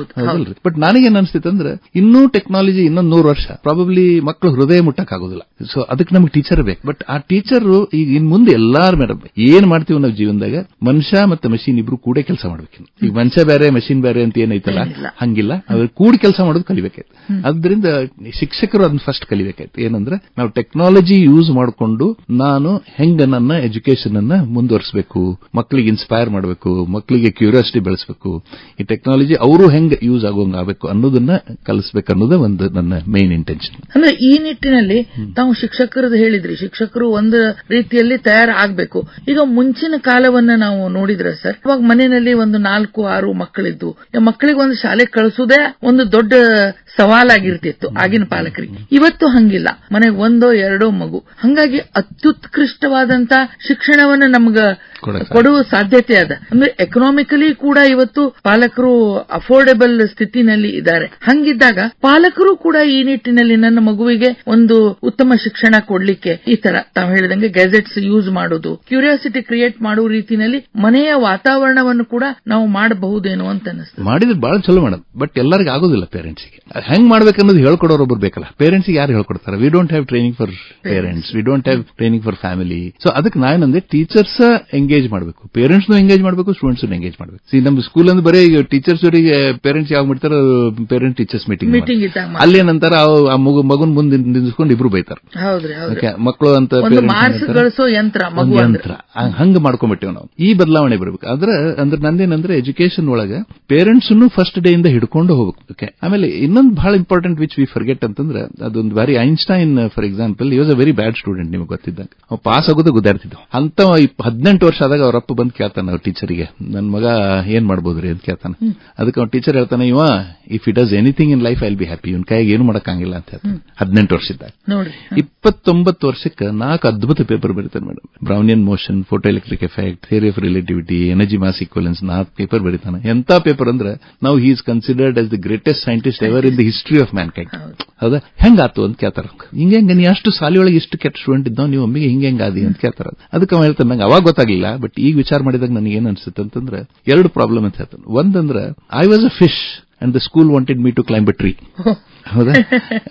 ಬಟ್ ನನಗೇನ್ ಅನ್ಸ್ತೈತೆ ಅಂದ್ರೆ ಇನ್ನೂ ಟೆಕ್ನಾಲಜಿ ಇನ್ನೊಂದ್ ನೂರು ವರ್ಷ. ಪ್ರಾಬಬ್ಲಿ ಮಕ್ಕಳು ಹೃದಯ ಮುಟ್ಟಕ್ ಆಗೋದಿಲ್ಲ ಸೊ ಅದಕ್ಕೆ ನಮಗೆ ಟೀಚರ್ ಬೇಕು. ಬಟ್ ಆ ಟೀಚರ್ ಈಗ ಇನ್ ಮುಂದೆ ಎಲ್ಲಾರು ಮೇಡಮ್ ಏನ್ ಮಾಡ್ತೀವಿ ನಾವು ಜೀವನದಾಗ ಮನುಷ್ಯ ಮತ್ತೆ ಮಷೀನ್ ಇಬ್ರು ಕೂಡ ಕೆಲಸ ಮಾಡ್ಬೇಕು. ಈಗ ಮನುಷ್ಯ ಬೇರೆ ಮಷೀನ್ ಬೇರೆ ಅಂತ ಏನೈತಲ್ಲ? ಹಂಗಿಲ್ಲ. ಅವ್ರು ಕೂಡಿ ಕೆಲಸ ಮಾಡೋದು ಕಲಿಬೇಕಾಯ್ತು. ಅದರಿಂದ ಶಿಕ್ಷಕರು ಅದನ್ನ ಫಸ್ಟ್ ಕಲಿಬೇಕಾಯ್ತು. ಏನಂದ್ರೆ ನಾವು ಟೆಕ್ನಾಲಜಿ ಯೂಸ್ ಮಾಡಿಕೊಂಡು ನಾನು ಹೆಂಗ ನನ್ನ ಎಜುಕೇಶನ್ ಅನ್ನ ಮುಂದುವರಿಸಬೇಕು. ಮಕ್ಕಳಿಗೆ ಇನ್ಸ್ಪೈರ್ ಮಾಡಬೇಕು ಮಕ್ಕಳಿಗೆ ಕ್ಯೂರಿಯಾಸಿಟಿ ಬೆಳೆಸಬೇಕು. ಈ ಟೆಕ್ನಾಲಜಿ ಅವರು ಹೆಂಗ್ ಯೂಸ್ ಆಗೋಂಗ್ ಆಗಬೇಕು ಅನ್ನೋದನ್ನ ಕಲಿಸಬೇಕು ಅನ್ನೋದೇ ಒಂದು ನನ್ನ ಮೇನ್ ಇಂಟೆನ್ಷನ್ ಅಂದ್ರೆ ಈ ನಿಟ್ಟಿನಲ್ಲಿ ತಾವು ಶಿಕ್ಷಕರದ್ದು ಹೇಳಿದ್ರಿ. ಶಿಕ್ಷಕರು ಒಂದು ರೀತಿಯಲ್ಲಿ ತಯಾರಾಗಬೇಕು. ಈಗ ಮುಂಚಿನ ಕಾಲವನ್ನ ನಾವು ನೋಡಿದ್ರೆ ಸರ್ ಇವಾಗ ಮನೆಯಲ್ಲಿ ಒಂದು ನಾಲ್ಕು ಆರು ಮಕ್ಕಳಿದ್ದು. ಮಕ್ಕಳಿಗೆ ಒಂದು ಶಾಲೆ ಕಳಿಸೋದೇ ಒಂದು ದೊಡ್ಡ ಸವಾಲಾಗಿರ್ತಿತ್ತು ಆಗಿನ ಪಾಲಕರಿಗೆ. ಇವತ್ತು ಹಂಗಿಲ್ಲ. ಮನೆಗೆ ಒಂದೋ ಎರಡೋ ಮಗು. ಹಂಗಾಗಿ ಅತ್ಯುತ್ಕೃಷ್ಟವಾದಂತ ಶಿಕ್ಷಣವನ್ನ ನಮ್ಗ ಕೊಡುವ ಸಾಧ್ಯತೆ ಅದ. ಅಂದ್ರೆ ಎಕನಾಮಿಕಲಿ ಕೂಡ ಇವತ್ತು ಪಾಲಕರು ಅಫೋರ್ಡೆಬಲ್ ಸ್ಥಿತಿನಲ್ಲಿ ಇದ್ದಾರೆ. ಹಂಗಿದ್ದಾಗ ಪಾಲಕರು ಕೂಡ ಈ ನಿಟ್ಟಿನಲ್ಲಿ ನನ್ನ ಮಗುವಿಗೆ ಒಂದು ಉತ್ತಮ ಶಿಕ್ಷಣ ಕೊಡ್ಲಿಕ್ಕೆ ಈ ತರ ತಾವು ಹೇಳಿದಂಗೆ ಗ್ಯಾಜೆಟ್ಸ್ ಯೂಸ್ ಮಾಡೋದು ಕ್ಯೂರಿಯಾಸಿಟಿ ಕ್ರಿಯೇಟ್ ಮಾಡುವ ರೀತಿಯಲ್ಲಿ ಮನೆಯ ವಾತಾವರಣವನ್ನು ಕೂಡ ನಾವು ಮಾಡಬಹುದೇನೋ ಅಂತ ಅನಿಸ್ತದೆ ಮಾಡಿದ್ರೆ ಬಹಳ ಚಲೋ ಮೇಡಮ್ ಬಟ್ ಎಲ್ಲರಿಗೂ ಆಗೋದಿಲ್ಲ ಪೇರೆಂಟ್ಸ್ಗೆ ಹೆಂಗ್ ಮಾಡ್ಬೇಕನ್ನೋದು ಹೇಳ್ಕೊಡೋರು ಒಬ್ರು ಬೇಕಲ್ಲ. ಪೇರೆಂಟ್ಸ್ ಯಾರು ಹೇಳ್ಕೊಡ್ತಾರೆ? We don't have training for parents we don't have training for family so ಅದಕ್ಕೆ ನಾನೇನಂದ್ರೆ ಟೀಚರ್ಸ್ ಎಂಗೇಜ್ ಮಾಡಬೇಕು. ಪೇರೆಂಟ್ಸ್ ಎಂಗೇಜ್ ಮಾಡಬೇಕು ಸ್ಟೂಡೆಂಟ್ಸ್ ಎಂಗೇಜ್ ಮಾಡಬೇಕು. ಸಿ ನಮ್ಮ ಸ್ಕೂಲ್ ಅಂದ್ರೆ ಬರೀ ಟೀಚರ್ಸ್ ಅವರಿಗೆ ಪೇರೆಂಟ್ಸ್ ಯಾವಾಗ ಮಾಡ್ತಾರೆ ಪೇರೆಂಟ್ ಟೀಚರ್ಸ್ ಮೀಟಿಂಗ್ ಅಲ್ಲಿ ನಂತರ ಮಗುನ್ ಮುಂದೆ ನಿಂದಿಸ್ಕೊಂಡು ಇಬ್ರು ಬೈತಾರೆ. ಮಕ್ಕಳು ಅಂತ ಯಂತ್ರ ಯಂತ್ರ. ಹಂಗ್- ಮಾಡ್ಕೊಂಡ್ಬಿಟ್ಟಿವ್ ನಾವು. ಈ ಬದಲಾವಣೆ ಬರಬೇಕು. ಆದ್ರೆ ಅಂದ್ರೆ ನಂದೇನಂದ್ರೆ ಎಜುಕೇಶನ್ ಒಳಗ ಪೇರೆಂಟ್ಸ್ ಫಸ್ಟ್ ಡೇ ಇಂದ ಹಿಡ್ಕೊಂಡು ಹೋಗ್ಬೇಕು. ಓಕೆ ಆಮೇಲೆ ಇನ್ನೊಂದು ಬಹಳ ಇಂಪಾರ್ಟೆಂಟ್ ವಿಚ್ ವಿ ಫರ್ಗೆಟ್ ಅಂತಂದ್ರೆ ಅದೊಂದು ಬಾರಿ Einstein for example was a very bad student ನಿಮಗೆ ಗೊತ್ತಿದ್ದಂಗೆ. ಪಾಸ್ ಆಗೋದು ಗುದ್ದಾಡ್ತಿದ್ದ ಅಂತ ಹದಿನೆಂಟು ವರ್ಷ ಆದಾಗ ಅವ್ರ ಅಪ್ಪ ಬಂದು ಕೇಳ್ತಾನೆ ಅವ್ರ ಟೀಚರಿಗೆ ನನ್ನ ಮಗ ಏನ್ ಮಾಡ್ಬೋದ್ರಿ? ಅಂತ ಕೇಳ್ತಾನೆ. ಅದಕ್ಕೆ ಅವ್ನ ಟೀಚರ್ ಹೇಳ್ತಾನೆ ಇವ if it does anything in life I be happy ಇವ್ನ ಕೈಗೆ ಏನು ಮಾಡಕ್ಕಾಗಿಲ್ಲ ಅಂತ ಹೇಳ್ತಾನೆ. ಹದಿನೆಂಟು ವರ್ಷ ಇದ್ದಾಗ ನೋಡ್ರಿ ಇಪ್ಪತ್ತೊಂಬತ್ತು ವರ್ಷಕ್ಕೆ ನಾಲ್ಕು ಅದ್ಭುತ ಪೇಪರ್ ಬರೀತಾನೆ madam. Brownian motion photo electric effect theory of relativity energy mass equivalence ನಾಲ್ಕು ಪೇಪರ್ ಬರೀತಾನೆ. ಎಂತ ಪೇಪರ್ ಅಂದ್ರೆ ನಾವು he's considered as the greatest scientist ever in the history of mankind ಹೌದಾ. ಹೆಂಗಾತು ಅಂತ ಕೇಳ್ತಾರ ಹಿಂಗೆ ಹೆಂಗ ನೀ ಅಷ್ಟು ಸಾಲಿ ಒಳಗೆ ಇಷ್ಟು ಕೆಟ್ಟ ಸ್ಟೂಡೆಂಟ್ ಇದ್ದಾವ ನೀವು ಒಮ್ಮೆಗೆ ಹಿಂಗೆ ಹೆಂಗಾದಿ ಅಂತ ಕೇಳ್ತಾರ ಅದಕ್ಕೆ ಅವ ಹೇಳ್ತಾನೆ ನಂಗೆ ಅವಾಗ ಗೊತ್ತಾಗ್ಲಿಲ್ಲ ಬಟ್ ಈಗ ವಿಚಾರ ಮಾಡಿದಾಗ ನನಗೆ ಏನ್ ಅನ್ಸುತ್ತೆ ಅಂತಂದ್ರೆ ಎರಡು ಪ್ರಾಬ್ಲಮ್ ಅಂತ ಹೇಳ್ತಾನೆ. ಒಂದಂದ್ರೆ I was a fish and the school wanted me to climb a tree ಹೌದಾ?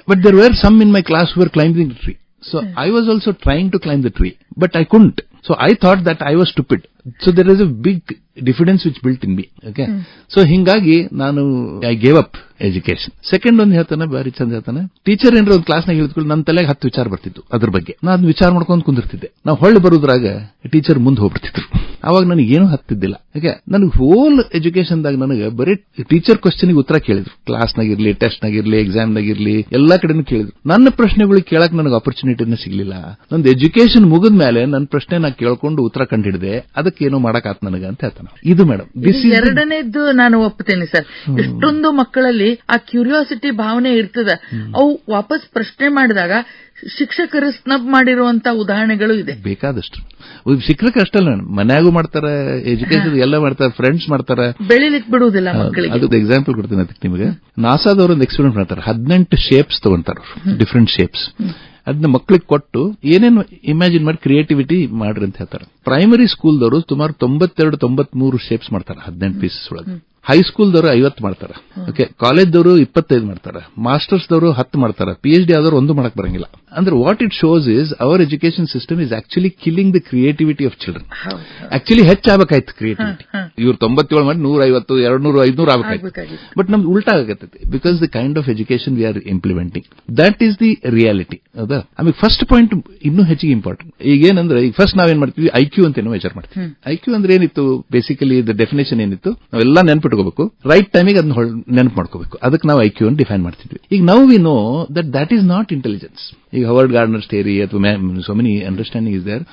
But there were some in my class were climbing the tree so I was also trying to climb the tree but I couldn't so I thought that I was stupid so there is a big diffidence which built in be okay so ಹಿಂಗಾಗಿ ನಾನು I gave up education second ಒಂದು ಹೇಳ್ತಾನೆ ಬಾರಿ ಚಂದ ಹೇಳ್ತಾನೆ. Teacher ಏನಾರ ಒಂದು ಕ್ಲಾಸ್ನಾಗ ಹೇಳಿದ್ಕೊಂಡು ನನ್ನ ತಲೆಗೆ ಹತ್ತು ವಿಚಾರ ಬರ್ತಿತ್ತು ಅದ್ರ ಬಗ್ಗೆ. ನಾನು ವಿಚಾರ ಮಾಡ್ಕೊಂಡು ಕುಂದಿರ್ತಿದ್ದೆ. ನಾವು ಹೊಳ್ಳಿ ಬರೋದ್ರಾಗ ಟೀಚರ್ ಮುಂದೆ ಹೋಗ್ಬಿಡ್ತಿದ್ರು. ಅವಾಗ ನನಗೆ ಏನು ಹತ್ತಿದ್ದಿಲ್ಲ ಓಕೆ ನನಗೆ ಹೋಲ್ ಎಜುಕೇಶನ್ದಾಗ ನನಗೆ ಬರೀ ಟೀಚರ್ ಕ್ವಶನ್ ಉತ್ತರ ಕೇಳಿದ್ರು. ನಾಗಿರ್ಲಿ ಎಕ್ಸಾಮ್ ನಾಗಿರ್ಲಿ ಎಲ್ಲಾ ಕಡೆನೂ ಕೇಳಿದ್ರು. ನನ್ನ ಪ್ರಶ್ನೆಗಳು ಕೇಳಕ್ ನನಗೆ ಆಪರ್ಚುನಿಟಿನೇ ಸಿಗ್ಲಿಲ್ಲ. ನಂದು ಎಜುಕೇಶನ್ ಮುಗಿದ ಮೇಲೆ ನನ್ನ ಪ್ರಶ್ನೆ ನಾ ಕೇಳ್ಕೊಂಡು ಉತ್ತರ ಕಂಡಿಡಿದೆ. ಅದಕ್ಕೆ ಏನೋ ಮಾಡಕಾತ್ ನನಗ ಅಂತ ಹೇಳ್ತಾನೆ ಇದು ಮೇಡಮ್ ದಿಸ್ ಎರಡನೇದ್ದು ನಾನು ಒಪ್ತೇನೆ ಸರ್. ಎಷ್ಟೊಂದು ಮಕ್ಕಳಲ್ಲಿ ಆ ಕ್ಯೂರಿಯಾಸಿಟಿ ಭಾವನೆ ಇರ್ತದ. ಅವು ವಾಪಸ್ ಪ್ರಶ್ನೆ ಮಾಡಿದಾಗ ಶಿಕ್ಷಕರು ಸ್ನಬ್ ಮಾಡಿರುವಂತ ಉದಾಹರಣೆಗಳು ಇದೆ. ಬೇಕಾದಷ್ಟು. ಶಿಕ್ಷಕ ಅಷ್ಟಲ್ಲ ಮನ್ಯಾಗೂ ಮಾಡ್ತಾರೆ ಎಜುಕೇಶನ್ ಎಲ್ಲ ಮಾಡ್ತಾರೆ ಫ್ರೆಂಡ್ಸ್ ಮಾಡ್ತಾರೆ. ಬೆಳಿಲಿಕ್ ಬಿಡುವುದಿಲ್ಲ ಮಕ್ಕಳಿಗೆ. ಎಕ್ಸಾಂಪಲ್ ಕೊಡ್ತೀನಿ ಅದಕ್ಕೆ ನಿಮಗೆ. ನಾಸಾದವರು ಒಂದು ಎಕ್ಸ್ಪೆರಿಮೆಂಟ್ ಮಾಡ್ತಾರೆ. ಹದಿನೆಂಟು ಶೇಪ್ಸ್ ತಗೊಂತಾರ ಡಿಫ್ರೆಂಟ್ ಶೇಪ್ಸ್ ಅದನ್ನ ಮಕ್ಕಳಿಗೆ ಕೊಟ್ಟು ಏನೇನು ಇಮ್ಯಾಜಿನ್ ಮಾಡಿ ಕ್ರಿಯೇಟಿವಿಟಿ ಮಾಡ್ರಿ ಅಂತ ಹೇಳ್ತಾರೆ. ಪ್ರೈಮರಿ ಸ್ಕೂಲ್ದವರು ಸುಮಾರು ತೊಂಬತ್ತೆರಡು ತೊಂಬತ್ಮೂರು ಶೇಪ್ಸ್ ಮಾಡ್ತಾರೆ ಹದಿನೆಂಟು ಪೀಸಸ್ ಒಳಗೆ. ಹೈಸ್ಕೂಲ್ದವರು ಐವತ್ತು ಮಾಡ್ತಾರೆ. ಓಕೆ ಕಾಲೇಜ್ದವರು ಇಪ್ಪತ್ತೈದು ಮಾಡ್ತಾರೆ. ಮಾಸ್ಟರ್ಸ್ ದವರು ಹತ್ತು ಮಾಡ್ತಾರೆ. ಪಿ ಎಚ್ ಡಿ ಆದವರು ಒಂದು ಮಾಡಕ್ ಬರಂಗಿಲ್ಲ. ಅಂದ್ರೆ what it shows is our education system is actually killing the creativity of children actually ಹೆಚ್ಚಾಗಬೇಕಾಯ್ತು creativity ಇವ್ರು ತೊಂಬತ್ತೇಳು ಮಾಡಿ ನೂರ ಐವತ್ತು ಎರಡು ನೂರು ಐದ್ನೂರು ಆಗಬೇಕಾಯ್ತು. ಬಟ್ ನಮ್ದು ಉಲ್ಟಾ ಆಗತ್ತೆ because the kind of education we are implementing that is the reality ಹೌದಾ? ಆಮೇಲೆ ಫಸ್ಟ್ ಪಾಯಿಂಟ್ ಇನ್ನೂ ಹೆಚ್ಚಿಗೆ ಇಂಪಾರ್ಟೆಂಟ್ ಈಗ ಏನಂದ್ರೆ ಈಗ ಫಸ್ಟ್ ನಾವೇನ್ ಮಾಡ್ತೀವಿ? ಐ ಕ್ಯೂ ಅಂತ ಮೆಜರ್ ಮಾಡ್ತೀವಿ. ಐ ಕ್ಯೂ ಅಂದ್ರೆ ಏನಿತ್ತು? ಬೇಸಿಕಲಿ ದ ಡೆಫಿನೇಷನ್ ಏನಿತ್ತು? ನಾವೆಲ್ಲ ನೆನ್ಪಿಟ್ಕೋಬೇಕು. ರೈಟ್ ಟೈಮಿಗೆ ಅದನ್ನ ನೆನಪು ಮಾಡ್ಕೋಬೇಕು. ಅದಕ್ಕೆ ನಾವು ಐ ಕ್ಯೂ ಡಿಫೈನ್ ಮಾಡ್ತಿದ್ವಿ. ಈಗ ನಾವು we know that that is not intelligence ಈಗ Howard Gardner's theory, so many understanding is there.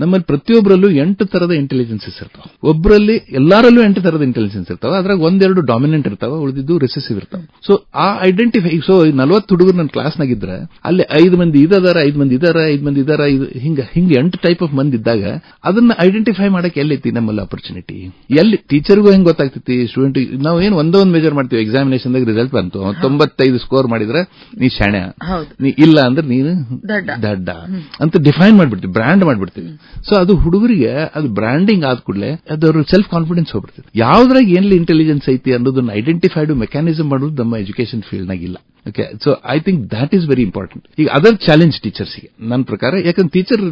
ನಮ್ಮಲ್ಲಿ ಪ್ರತಿಯೊಬ್ಬರಲ್ಲೂ ಎಂಟು ತರದ ಇಂಟೆಲಿಜೆನ್ಸಸ್ ಇರ್ತಾವ. ಒಬ್ಬರಲ್ಲಿ ಎಲ್ಲರಲ್ಲೂ ಎಂಟು ತರದ ಇಂಟೆಲಿಜೆನ್ಸ್ ಇರ್ತಾವೆ. ಅದ್ರಾಗ ಒಂದೆರಡು ಡಾಮಿನೆಂಟ್ ಇರ್ತಾವೆ ಉಳಿದಿದ್ದು ರೆಸೆಸಿವ್ ಇರ್ತಾವೆ. ಸೊ ಆ ಐಡೆಂಟಿಫೈ ಸೊ ನಲವತ್ತು ಹುಡುಗರು ನನ್ನ ಕ್ಲಾಸ್ನಾಗಿದ್ರೆ ಅಲ್ಲಿ ಐದು ಮಂದಿ ಇದಾರ ಐದು ಮಂದಿ ಇದಾರ ಐದು ಮಂದಿ ಇದಾರ ಇದು ಹಿಂಗ ಹಿಂಗ ಎಂಟು ಟೈಪ್ ಆಫ್ ಮಂದಿ ಇದ್ದಾಗ ಅದನ್ನ ಐಡೆಂಟಿಫೈ ಮಾಡಕ್ಕೆ ಎಲ್ಲೈತಿ ನಮ್ಮಲ್ಲಿ ಆಪರ್ಚುನಿಟಿ ಎಲ್ಲಿ ಟೀಚರ್ಗೂ ಹೆಂಗ್ ಗೊತ್ತಾಗ್ತೈತಿ? ಸ್ಟೂಡೆಂಟ್ ನಾವು ಏನು ಒಂದೋ ಒಂದು ಮೆಜರ್ ಮಾಡ್ತೀವಿ ಎಕ್ಸಾಮಿನೇಷನ್ ರಿಸಲ್ಟ್ ಬಂತು. ತೊಂಬತ್ತೈದು ಸ್ಕೋರ್ ಮಾಡಿದ್ರೆ ನೀ ಶಾಣೆ. ನೀ ಇಲ್ಲ ಅಂದ್ರೆ ನೀನು ದಡ್ಡ. ದಡ್ಡ. ಅಂತ ಡಿಫೈನ್ ಮಾಡ್ಬಿಡ್ತೀವಿ ಬ್ರ್ಯಾಂಡ್ ಮಾಡ್ಬಿಡ್ತೀವಿ. ಸೊ ಅದು ಹುಡುಗರಿಗೆ ಅದು ಬ್ರ್ಯಾಂಡಿಂಗ್ ಆದ ಕೂಡಲೇ ಅದರ ಸೆಲ್ಫ್ ಕಾನ್ಫಿಡೆನ್ಸ್ ಹೋಗ್ಬಿಡ್ತದೆ. ಯಾವ್ದ್ರಾಗ ಏನ್ಲಿ ಇಂಟೆಲಿಜೆನ್ಸ್ ಐತಿ ಅನ್ನೋದನ್ನ ಐಡೆಂಟಿಫೈಡ್ ಮೆಕ್ಯಾನಿಸಮ್ ಮಾಡೋದು ನಮ್ಮ education field ನಾಗಿಲ್ಲ okay so I think that is very important ಈಗ ಅದರ್ ಚಾಲೆಂಜ್ ಟೀಚರ್ಸ್ಗೆ ನನ್ನ ಪ್ರಕಾರ ಯಾಕಂದ್ರೆ ಟೀಚರ್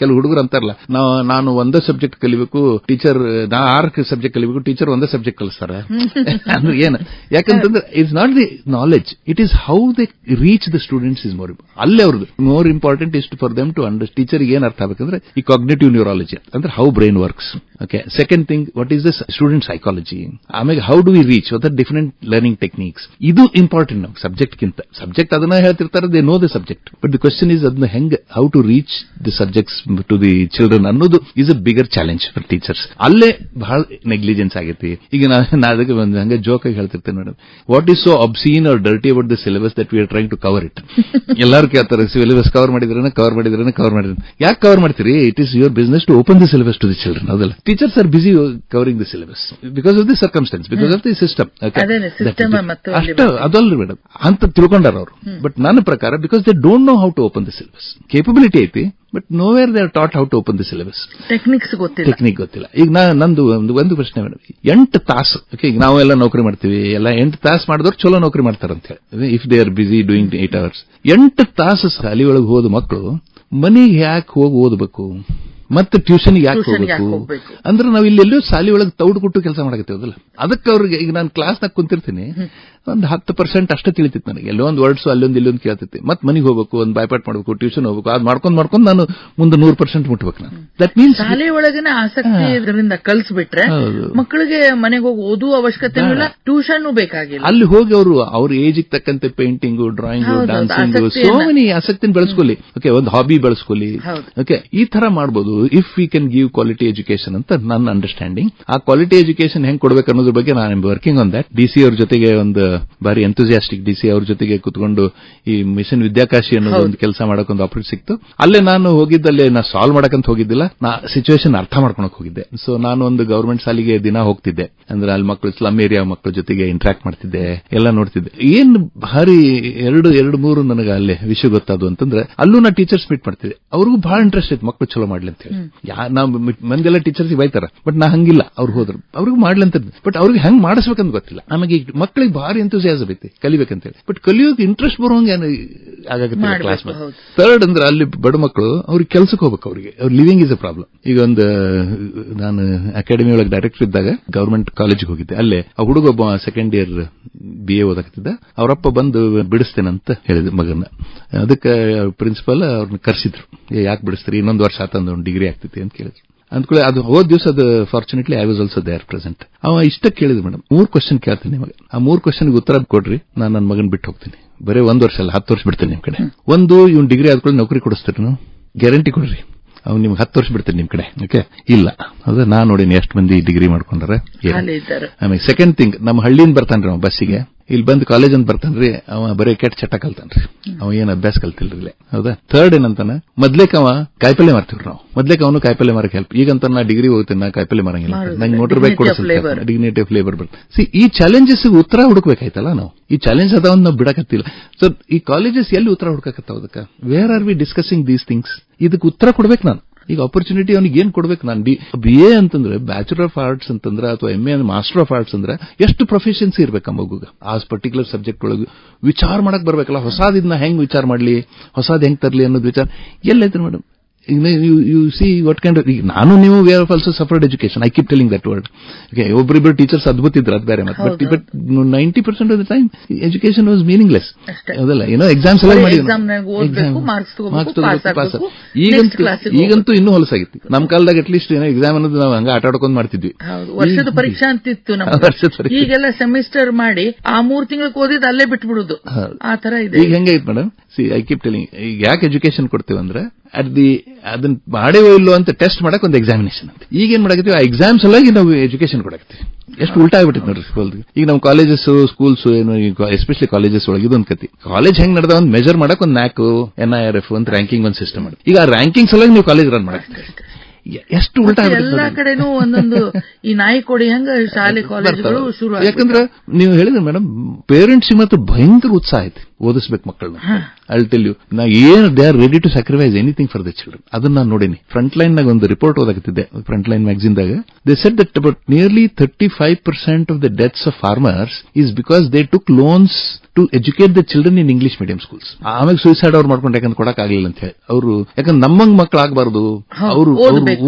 ಕೆಲವು ಹುಡುಗರು ಅಂತಾರಲ್ಲ ನಾವು ನಾನು ಒಂದೇ ಸಬ್ಜೆಕ್ಟ್ ಕಲಿಬೇಕು ಟೀಚರ್ ನಾ ಆರು ಸಬ್ಜೆಕ್ಟ್ ಕಲಿಬೇಕು ಟೀಚರ್ ಒಂದೇ ಸಬ್ಜೆಕ್ಟ್ ಕಲಿಸ್ತಾರ. ಅಂದ್ರೆ ಏನು? ಯಾಕಂತಂದ್ರೆ it's not the knowledge it is how they reach the students is more ಅಲ್ಲೇ ಅವ್ರದ್ದು. More important is for them to under teacher ಏನ್ ಅರ್ಥ ಆಗ್ಬೇಕಂದ್ರೆ ಈ ಕಾಗ್ನೇಟಿವ್ ನ್ಯೂರಾಲಜಿ ಅಂದ್ರೆ how brain works okay second thing what is the student psychology ಆಮೇಲೆ how do we reach what different learning techniques ಇದು important ನಮ್ಗೆ ಸಬ್ಜೆಕ್ಟ್ಗಿಂತ ಸಬ್ಜೆಕ್ಟ್ ಅದನ್ನ ಹೇಳ್ತಿರ್ತಾರೆ they know the subject but the question is ಅದನ್ನ ಹೆಂಗ್ how to reach the subjects to the children ಅನ್ನೋದು is a bigger challenge for teachers ಅಲ್ಲೇ ಬಹಳ ನೆಗ್ಲಿಜೆನ್ಸ್ ಆಗೈತಿ ಈಗ ನಾ ಅದಕ್ಕೆ ಒಂದು ಹಂಗೆ ಜೋಕ್ ಆಗಿ ಹೇಳ್ತಿರ್ತೇನೆ madam what is so obscene or dirty about the syllabus that we are trying to cover it ಎಲ್ಲರೂ ಕೇಳ್ತಾರೆ ಸಿಲೆಬಸ್ ಕವರ್ ಮಾಡಿದ್ರೇನ ಕವರ್ ಮಾಡಿದ್ರೇನ ಕವರ್ ಮಾಡಿದ್ರೆ ಯಾಕೆ ಕವರ್ ಮಾಡ್ತೀರಿ? It is your business to open the syllabus to the children ಹೌದಲ್ಲ? Teachers are busy covering the syllabus because of the circumstances because of the system ಅಷ್ಟು ಅದಲ್ರಿ ಮೇಡಮ್ ಅಂತ ತಿಳ್ಕೊಂಡಾರ ಅವರು. ಬಟ್ ನನ್ನ ಪ್ರಕಾರ because they don't know how to open the syllabus capability ಐತಿ but nowhere they are taught how to open the syllabus techniques ಗೊತ್ತಿಲ್ಲ. Technique ಗೊತ್ತಿಲ್ಲ. ಈಗ ನಾ ನಂದು ಒಂದು ಒಂದು ಪ್ರಶ್ನೆ ಮೇಡಮ್ ಎಂಟು ತಾಸು ಓಕೆ ಈಗ ನಾವೆಲ್ಲ ನೌಕರಿ ಮಾಡ್ತೀವಿ ಎಲ್ಲ ಎಂಟು ತಾಸು ಮಾಡಿದವ್ರು ಚಲೋ ನೌಕರಿ ಮಾಡ್ತಾರಂತ ಅಂತ ಹೇಳಿ if they are busy doing eight hours ಎಂಟು ತಾಸು ಶಾಲಿ ಒಳಗೆ ಹೋದ ಮಕ್ಕಳು ಮನೆಗೆ ಯಾಕೆ ಹೋಗಿ ಓದಬೇಕು. ಮತ್ತೆ ಟ್ಯೂಷನ್ ಯಾಕೆ ಹೋಗಬೇಕು? ಅಂದ್ರೆ ನಾವು ಇಲ್ಲೆಲ್ಲೋ ಶಾಲೆ ಒಳಗೆ ತೌಡ್ ಕೊಟ್ಟು ಕೆಲಸ ಮಾಡಕತ್ತೇವಲ್ಲ ಅದಕ್ಕೆ ಅವ್ರಿಗೆ ಈಗ ನಾನು ಕ್ಲಾಸ್ನಾಗ ಕುಂತಿರ್ತೀನಿ. ಒಂದು ಹತ್ತು ಪರ್ಸೆಂಟ್ ಅಷ್ಟೇ ತಿಳಿತಿತ್ತು ನನಗೆ. ಎಲ್ಲೋ ಒಂದು ವರ್ಡ್ಸ್ ಅಲ್ಲೊಂದು ಇಲ್ಲೊಂದು ಕೇಳ್ತಿತ್ತು. ಮತ್ತೆ ಮನೆಗೆ ಹೋಗಬೇಕು ಒಂದು ಬಾಯ್ಪಾಟ್ ಮಾಡಬೇಕು ಟ್ಯೂಷನ್ ಹೋಗಬೇಕು ಅದ್ ಮಾಡ್ಕೊಂಡು ಮಾಡ್ಕೊಂಡು ನಾನು ಮುಂದೆ ನೂರು ಪರ್ಸೆಂಟ್ ಮುಟ್ಬೇಕು ನಾನು. ದಟ್ ಮೀನ್ಸ್ ಶಾಲೆ ಒಳಗಿನ ಆಸಕ್ತಿ ಇದರಿಂದ ಕಲ್ಸ್ಬಿಟ್ರೆ. ಮಕ್ಕಳಿಗೆ ಮನೆಗೆ ಹೋಗಿ ಓದುವ ಅವಶ್ಯಕತೆ ಇಲ್ಲ ಟ್ಯೂಷನ್ ಬೇಕಾಗಿಲ್ಲ. ಅಲ್ಲಿ ಹೋಗಿ ಅವರು ಅವ್ರ ಏಜ್ ತಕ್ಕಂತೆ painting drawing dancing so many ಆಸಕ್ತಿನ ಬೆಳೆಸ್ಕೊಳ್ಳಿ. ಓಕೆ ಒಂದು ಹಾಬಿ ಬೆಳೆಸ್ಕೊಳ್ಳಿ. ಓಕೆ ಈ ತರ ಮಾಡಬಹುದು if we can give quality education ಅಂತ ನನ್ನ ಅಂಡರ್ಸ್ಟ್ಯಾಂಡಿಂಗ್ ಆ ಕ್ವಾಲಿಟಿ ಎಜುಕೇಶನ್ ಹೆಂಗ್ ಕೊಡ್ಬೇಕು ಅನ್ನೋದ್ರ ಬಗ್ಗೆ ನಾನು ವರ್ಕಿಂಗ್ ಆನ್ ದಟ್ ಡಿಸಿ ಅವ್ರ ಜೊತೆಗೆ ಒಂದು ಬಾರಿ ಎಂತೂಸಿಯಾಸ್ಟಿಕ್ ಡಿಸಿ ಅವ್ರ ಜೊತೆಗೆ ಕುತ್ಕೊಂಡು ಈ ಮಿಷನ್ ವಿದ್ಯಾಕಾಶಿ ಅನ್ನೋದು ಒಂದು ಕೆಲಸ ಮಾಡಕ್ಕೆ ಒಂದು ಆಪರೇಟ್ ಸಿಕ್ತು. ಅಲ್ಲೇ ನಾನು ಹೋಗಿದ್ದಲ್ಲಿ ನಾ ಸಾಲ್ವ್ ಮಾಡಕಂತ ಹೋಗಿದ್ದಿಲ್ಲ. ನಾ ಸಿಚುವೇಶನ್ ಅರ್ಥ ಮಾಡ್ಕೊಳಕ್ ಹೋಗಿದ್ದೆ. ಸೊ ನಾನು ಒಂದು ಗವರ್ಮೆಂಟ್ ಶಾಲೆಗೆ ದಿನ ಹೋಗ್ತಿದ್ದೆ. ಅಂದ್ರೆ ಅಲ್ಲಿ ಮಕ್ಕಳು ಸ್ಲಮ್ ಏರಿಯಾ ಮಕ್ಕಳ ಜೊತೆಗೆ ಇಂಟ್ರಾಕ್ಟ್ ಮಾಡ್ತಿದ್ದೆ ಎಲ್ಲ ನೋಡ್ತಿದ್ದೆ. ಏನ್ ಭಾರಿ ಎರಡು ಎರಡು ಮೂರು ನನಗೆ ಅಲ್ಲೇ ವಿಷಯ ಗೊತ್ತಾದು ಅಂತಂದ್ರೆ ಅಲ್ಲೂ ನಾ ಟೀಚರ್ಸ್ ಮೀಟ್ ಮಾಡ್ತಿದ್ದೆ. ಅವ್ರಿಗೂ ಬಹಳ ಇಂಟ್ರೆಸ್ಟ್ ಇತ್ತು ಮಕ್ಕಳು ಚಲೋ ಮಾಡ್ಲಿ ಅಂತ ಹೇಳಿ. ನಾವು ಮಂದೆಲ್ಲ ಟೀಚರ್ಸ್ ಬೈತಾರ ಬಟ್ ನಾ ಹಂಗಿಲ್ಲ ಅವ್ರು ಹೋದ್ರು. ಅವ್ರಿಗೂ ಮಾಡ್ಲಿ ಅಂತ ಬಟ್ ಅವ್ರಿಗೆ ಹೆಂಗ್ ಮಾಡಿಸ್ಬೇಕಂತ ಗೊತ್ತಿಲ್ಲ. ನಮಗೆ ಮಕ್ಕಳಿಗೆ ಭಾರಿ ಎಂತೂಸಿಯಾಸಮ್ ಐತಿ ಕಲಿಬೇಕಂತ ಹೇಳಿ ಬಟ್ ಕಲಿಯೋಕೆ ಇಂಟ್ರೆಸ್ಟ್ ಬರೋಂಗೆ ಆಗಾಗುತ್ತೆ ಕ್ಲಾಸ್. ಥರ್ಡ್ ಅಂದ್ರೆ ಅಲ್ಲಿ ಬಡ ಮಕ್ಕಳು ಅವ್ರಿಗೆ ಕೆಲ್ಸಕ್ಕೆ ಹೋಗ್ಬೇಕು ಅವರಿಗೆ. ಅವ್ರ ಲಿವಿಂಗ್ ಇಸ್ ಅ ಪ್ರಾಬ್ಲಮ್ ಈಗ ಒಂದು ನಾನು ಅಕಾಡೆಮಿ ಒಳಗೆ ಡೈರೆಕ್ಟರ್ ಇದ್ದಾಗ ಗವರ್ಮೆಂಟ್ ಕಾಲೇಜಿಗೆ ಹೋಗಿದ್ದೆ. ಅಲ್ಲೇ ಆ ಹುಡುಗ ಒಬ್ಬ ಸೆಕೆಂಡ್ ಇಯರ್ ಬಿ ಎ ಓದಾಕತ್ತಿದ್ದ. ಅವರಪ್ಪ ಬಂದು ಬಿಡಿಸ್ತೇನಂತ ಹೇಳಿದ ಮಗನ ಅದಕ್ಕೆ ಪ್ರಿನ್ಸಿಪಲ್ ಅವ್ರನ್ನ ಕರೆಸಿದ್ರು. ಯಾಕೆ ಬಿಡಿಸ್ತೀರಿ? ಇನ್ನೊಂದು ವರ್ಷ ಆತಂದು ಒಂದು ಡಿಗ್ರಿ ಆಗ್ತೈತಿ ಅಂತ ಕೇಳಿದ್ರು. ಅಂದ್ಕೊಳ್ಳಿ ಅದು ಹೋದ್ ದಿವಸ ಅದು fortunately I was also there present ಅವ ಇಷ್ಟ ಕೇಳಿದ್ ಮೇಡಮ್ ಮೂರು ಕ್ವಶನ್ ಕೇಳ್ತೀನಿ ನಿಮಗೆ. ಆ ಮೂರು ಕ್ವಶನ್ಗೆ ಉತ್ತರ ಕೊಡ್ರಿ ನಾನು ನನ್ನ ಮಗನ್ ಬಿಟ್ಟು ಹೋಗ್ತೀನಿ. ಬರೀ ಒಂದ್ ವರ್ಷ ಅಲ್ಲ ಹತ್ತು ವರ್ಷ ಬಿಡ್ತೀನಿ ನಿಮ್ ಕಡೆ. ಒಂದು ಇವ್ನ್ ಡಿಗ್ರಿ ಆದ್ಕೊಳ್ಳಿ ನೌಕರಿ ಕೊಡಿಸ್ತೀರಿ ನೀವು. ಗ್ಯಾರಂಟಿ ಕೊಡ್ರಿ. ಅವ್ನು ನಿಮ್ಗೆ ಹತ್ತು ವರ್ಷ ಬಿಡ್ತೀನಿ ನಿಮ್ ಕಡೆ. ಓಕೆ ಇಲ್ಲ. ಅದ ನಾ ನೋಡಿನಿ ಎಷ್ಟು ಮಂದಿ ಡಿಗ್ರಿ ಮಾಡ್ಕೊಂಡ್ರೆ. ಆಮೇಲೆ ಸೆಕೆಂಡ್ ಥಿಂಗ್ ನಮ್ಮ ಹಳ್ಳಿಯಿಂದ ಬರ್ತಾನ್ರಿ ಅವ ಬಸ್ಸಿಗೆ. ಇಲ್ಲಿ ಬಂದು ಕಾಲೇಜ್ ಅಂತ ಬರ್ತಾನ್ರಿ ಅವ ಬರೀ ಕೆಟ್ಟ ಚಟ ಕಲ್ತಾನ್ರಿ. ಅವ ಏನ್ ಅಭ್ಯಾಸ ಕಲ್ತಿಲ್ರಿ. ಹೌದಾ? ಥರ್ಡ್ ಏನಂತಾನ? ಮೊದ್ಲೇಕ ಅವ ಕಾಯಿಪಲ್ಲೆ ಮಾರ್ತೀವ್ರಿ ನಾವು. ಮೊದ್ಲೇಕ ಅವನು ಕಾಯಿಪಲ್ಲೆ ಮಾರಕ್ ಹೆಲ್ಪ್ ಈಗಂತ ನಾ ಡಿಗ್ರಿ ಹೋಗ್ತೀನಿ ನಾ ಕಾಯಿಪಲ್ಲೆ ಮಾರಂಗಿಲ್ಲ. ನಂಗೆ motor bike Dignity of labor. Dignity of labour ಬರ್ತದೆ ಸಿ ಈ ಚಾಲೆಂಜಸ್ ಉತ್ತರ ಹುಡುಕ್ಬೇಕಾಯ್ತಲ್ಲ ನಾವು. ಈ ಚಾಲೆಂಜ್ ಅದಾವನ್ನ ನಾವು ಬಿಡಕತ್ತಿಲ್ಲ. ಸೊ ಈ ಕಾಲೇಜಸ್ ಎಲ್ಲಿ ಉತ್ತರ ಹುಡುಕಕತ್ತಾವ ಅದಕ್ಕೆ? Where are we discussing these things ಇದಕ್ಕೆ ಉತ್ತರ ಕೊಡ್ಬೇಕು ನಾನು. ಈಗ ಆಪರ್ಚುನಿಟಿ ಅವನಿಗೆ ಏನ್ ಕೊಡ್ಬೇಕು ನಾನು ಬಿ ಬಿ ಎ ಅಂತಂದ್ರೆ ಬ್ಯಾಚುಲರ್ ಆಫ್ ಆರ್ಟ್ಸ್ ಅಂತಂದ್ರೆ ಅಥವಾ M A master of arts ಅಂದ್ರೆ ಎಷ್ಟು ಪ್ರೊಫೆಷನ್ಸಿ ಇರ್ಬೇಕು ಮಗುಗ ಆ ಪರ್ಟಿಕ್ಯುಲರ್ ಸಬ್ಜೆಕ್ಟ್ ಒಳಗೆ ವಿಚಾರ ಮಾಡಕ್ ಬರ್ಬೇಕಲ್ಲ ಹೊಸದಿದ್ನ ಹೆಂಗ್ ವಿಚಾರ ಮಾಡ್ಲಿ, ಹೊಸದ್ ಹೆಂಗ್ ತರ್ಲಿ ಅನ್ನೋದು ವಿಚಾರ. ಎಲ್ಲೈತ್ರಿ madam you see what kind ಈಗ ನಾನು ನೀವು we are also suffered education I keep telling that word ಒಬ್ಬರಿಬ್ಬರು teachers ಅದ್ಭುತ ಇದ್ರು ಅದು ಬೇರೆ ಮತ್ತೆ but but ninety percent of the time education was meaningless ಅದಲ್ಲ ಏನೋ ಎಕ್ಸಾಮ್ಸ್ ಎಲ್ಲ ಮಾಡಿ ಮಾರ್ಕ್ಸ್ next ಈಗಂತೂ ಈಗಂತೂ ಇನ್ನೂ ಹೊಲಸಾಗಿತ್ತು ನಮ್ಮ ಕಾಲದಾಗ ಅಟ್ಲೀಸ್ಟ್ ಏನೋ ಎಕ್ಸಾಮ್ ಅನ್ನೋದು ನಾವು ಹಂಗ ಆಟ ಆಡ್ಕೊಂಡು ಮಾಡ್ತಿದ್ವಿ. ವರ್ಷದ ಪರೀಕ್ಷಾ ಅಂತಿತ್ತು ಈಗೆಲ್ಲ ಸೆಮಿಸ್ಟರ್ ಮಾಡಿ ಆ ಮೂರ್ ತಿಂಗಳು ಓದಿದ್ ಅಲ್ಲೇ ಬಿಟ್ಬಿಡುದು. ಆ ತರ ಇದೆ. ಈಗ ಹೆಂಗೈತ್ madam see I keep telling ಈಗ ಯಾಕೆ ಎಜುಕೇಶನ್ ಕೊಡ್ತೇವೆ ಅಂದ್ರೆ ಅಟ್ ದಿ ಅದನ್ನ ಮಾಡೇವೋ ಇಲ್ಲೋ ಅಂತ ಟೆಸ್ಟ್ ಮಾಡಕ್ ಒಂದು ಎಕ್ಸಾಮಿನೇಷನ್ ಅಂತ. ಈಗ ಏನ್ ಮಾಡಕತ್ತೀವಿ? ಆ ಎಕ್ಸಾಮ್ಸ್ ಸಲುವಾಗಿ ನಾವು ಎಜುಕೇಶನ್ ಕೊಡಕತ್ತೀವಿ. ಎಷ್ಟು ಉಲ್ಟಾ ಆಗ್ಬಿಟ್ಟಿತ್ತು ನೋಡ್ರಿ ಸ್ಕೂಲ್ ಈಗ ನಮ್ಮ ಕಾಲೇಜಸ್ ಸ್ಕೂಲ್ಸ್ ಏನು ಎಸ್ಪೆಷಲಿ ಕಾಲೇಜಸ್ ಒಳಗೆ ಇದೊಂದು ಕತಿ ಕಾಲೇಜ್ ಹೆಂಗ್ ನಡೆದ ಒಂದು ಮೆಜರ್ ಮಾಡಕ್ ಒಂದು NAAC N I R F ಒಂದು ರ್ಯಾಂಕಿಂಗ್ ಒಂದು ಸಿಸ್ಟಮ್ ಮಾಡಿ ಈಗ ಆ ರ್ಯಾಂಕಿಂಗ್ ಸಲುವಾಗಿ ನೀವು ಕಾಲೇಜ್ ರನ್ ಮಾಡಕ್ ಎಷ್ಟು ಉಲ್ಟಾ ಆಗ್ಬಿಟ್ಟಿದೆ ಎಲ್ಲಾ. ಕಡೆನೂ ಒಂದೊಂದು ಈ ನಾಯಿ ಕೊಡಿ ಹೆಂಗ ಶಾಲೆ ಕಾಲೇಜುಗಳು ಶುರು ಯಾಕಂದ್ರೆ ನೀವು ಹೇಳಿದ್ರೆ ಮೇಡಮ್ ಪೇರೆಂಟ್ಸ್ ಮತ್ತು ಭಯಂಕರ ಉತ್ಸಾಹ ಐತಿ. ಓದಿಸ್ಬೇಕು ಮಕ್ಕಳನ್ನ. ಟೆಲ್ ಯು ನಾ ಏನ್ they are ready to sacrifice anything for the children ಅದನ್ನ ನಾನು ನೋಡಿನಿ. ಫ್ರಂಟ್ ಲೈನ್ ನಾಗ ಒಂದು ರಿಪೋರ್ಟ್ ಓದಾಕತ್ತಿದ್ದೆ ಫ್ರಂಟ್ ಲೈನ್ ಮ್ಯಾಗಝಿನ್ ದಾಗ. They said that about nearly thirty five percent of the deaths of farmers is because they took loans to educate the children in English medium schools ಆಮೇಲೆ suicide ಅವ್ರು ಮಾಡ್ಕೊಂಡು ಯಾಕಂದ್ರೆ ಕೊಡಕ್ ಆಗಲಿಲ್ಲ ಅಂತ ಹೇಳಿ. ಅವರು ಯಾಕಂದ್ರೆ ನಮ್ಮಂಗ್ ಮಕ್ಳು ಆಗಬಾರ್ದು. ಅವರು.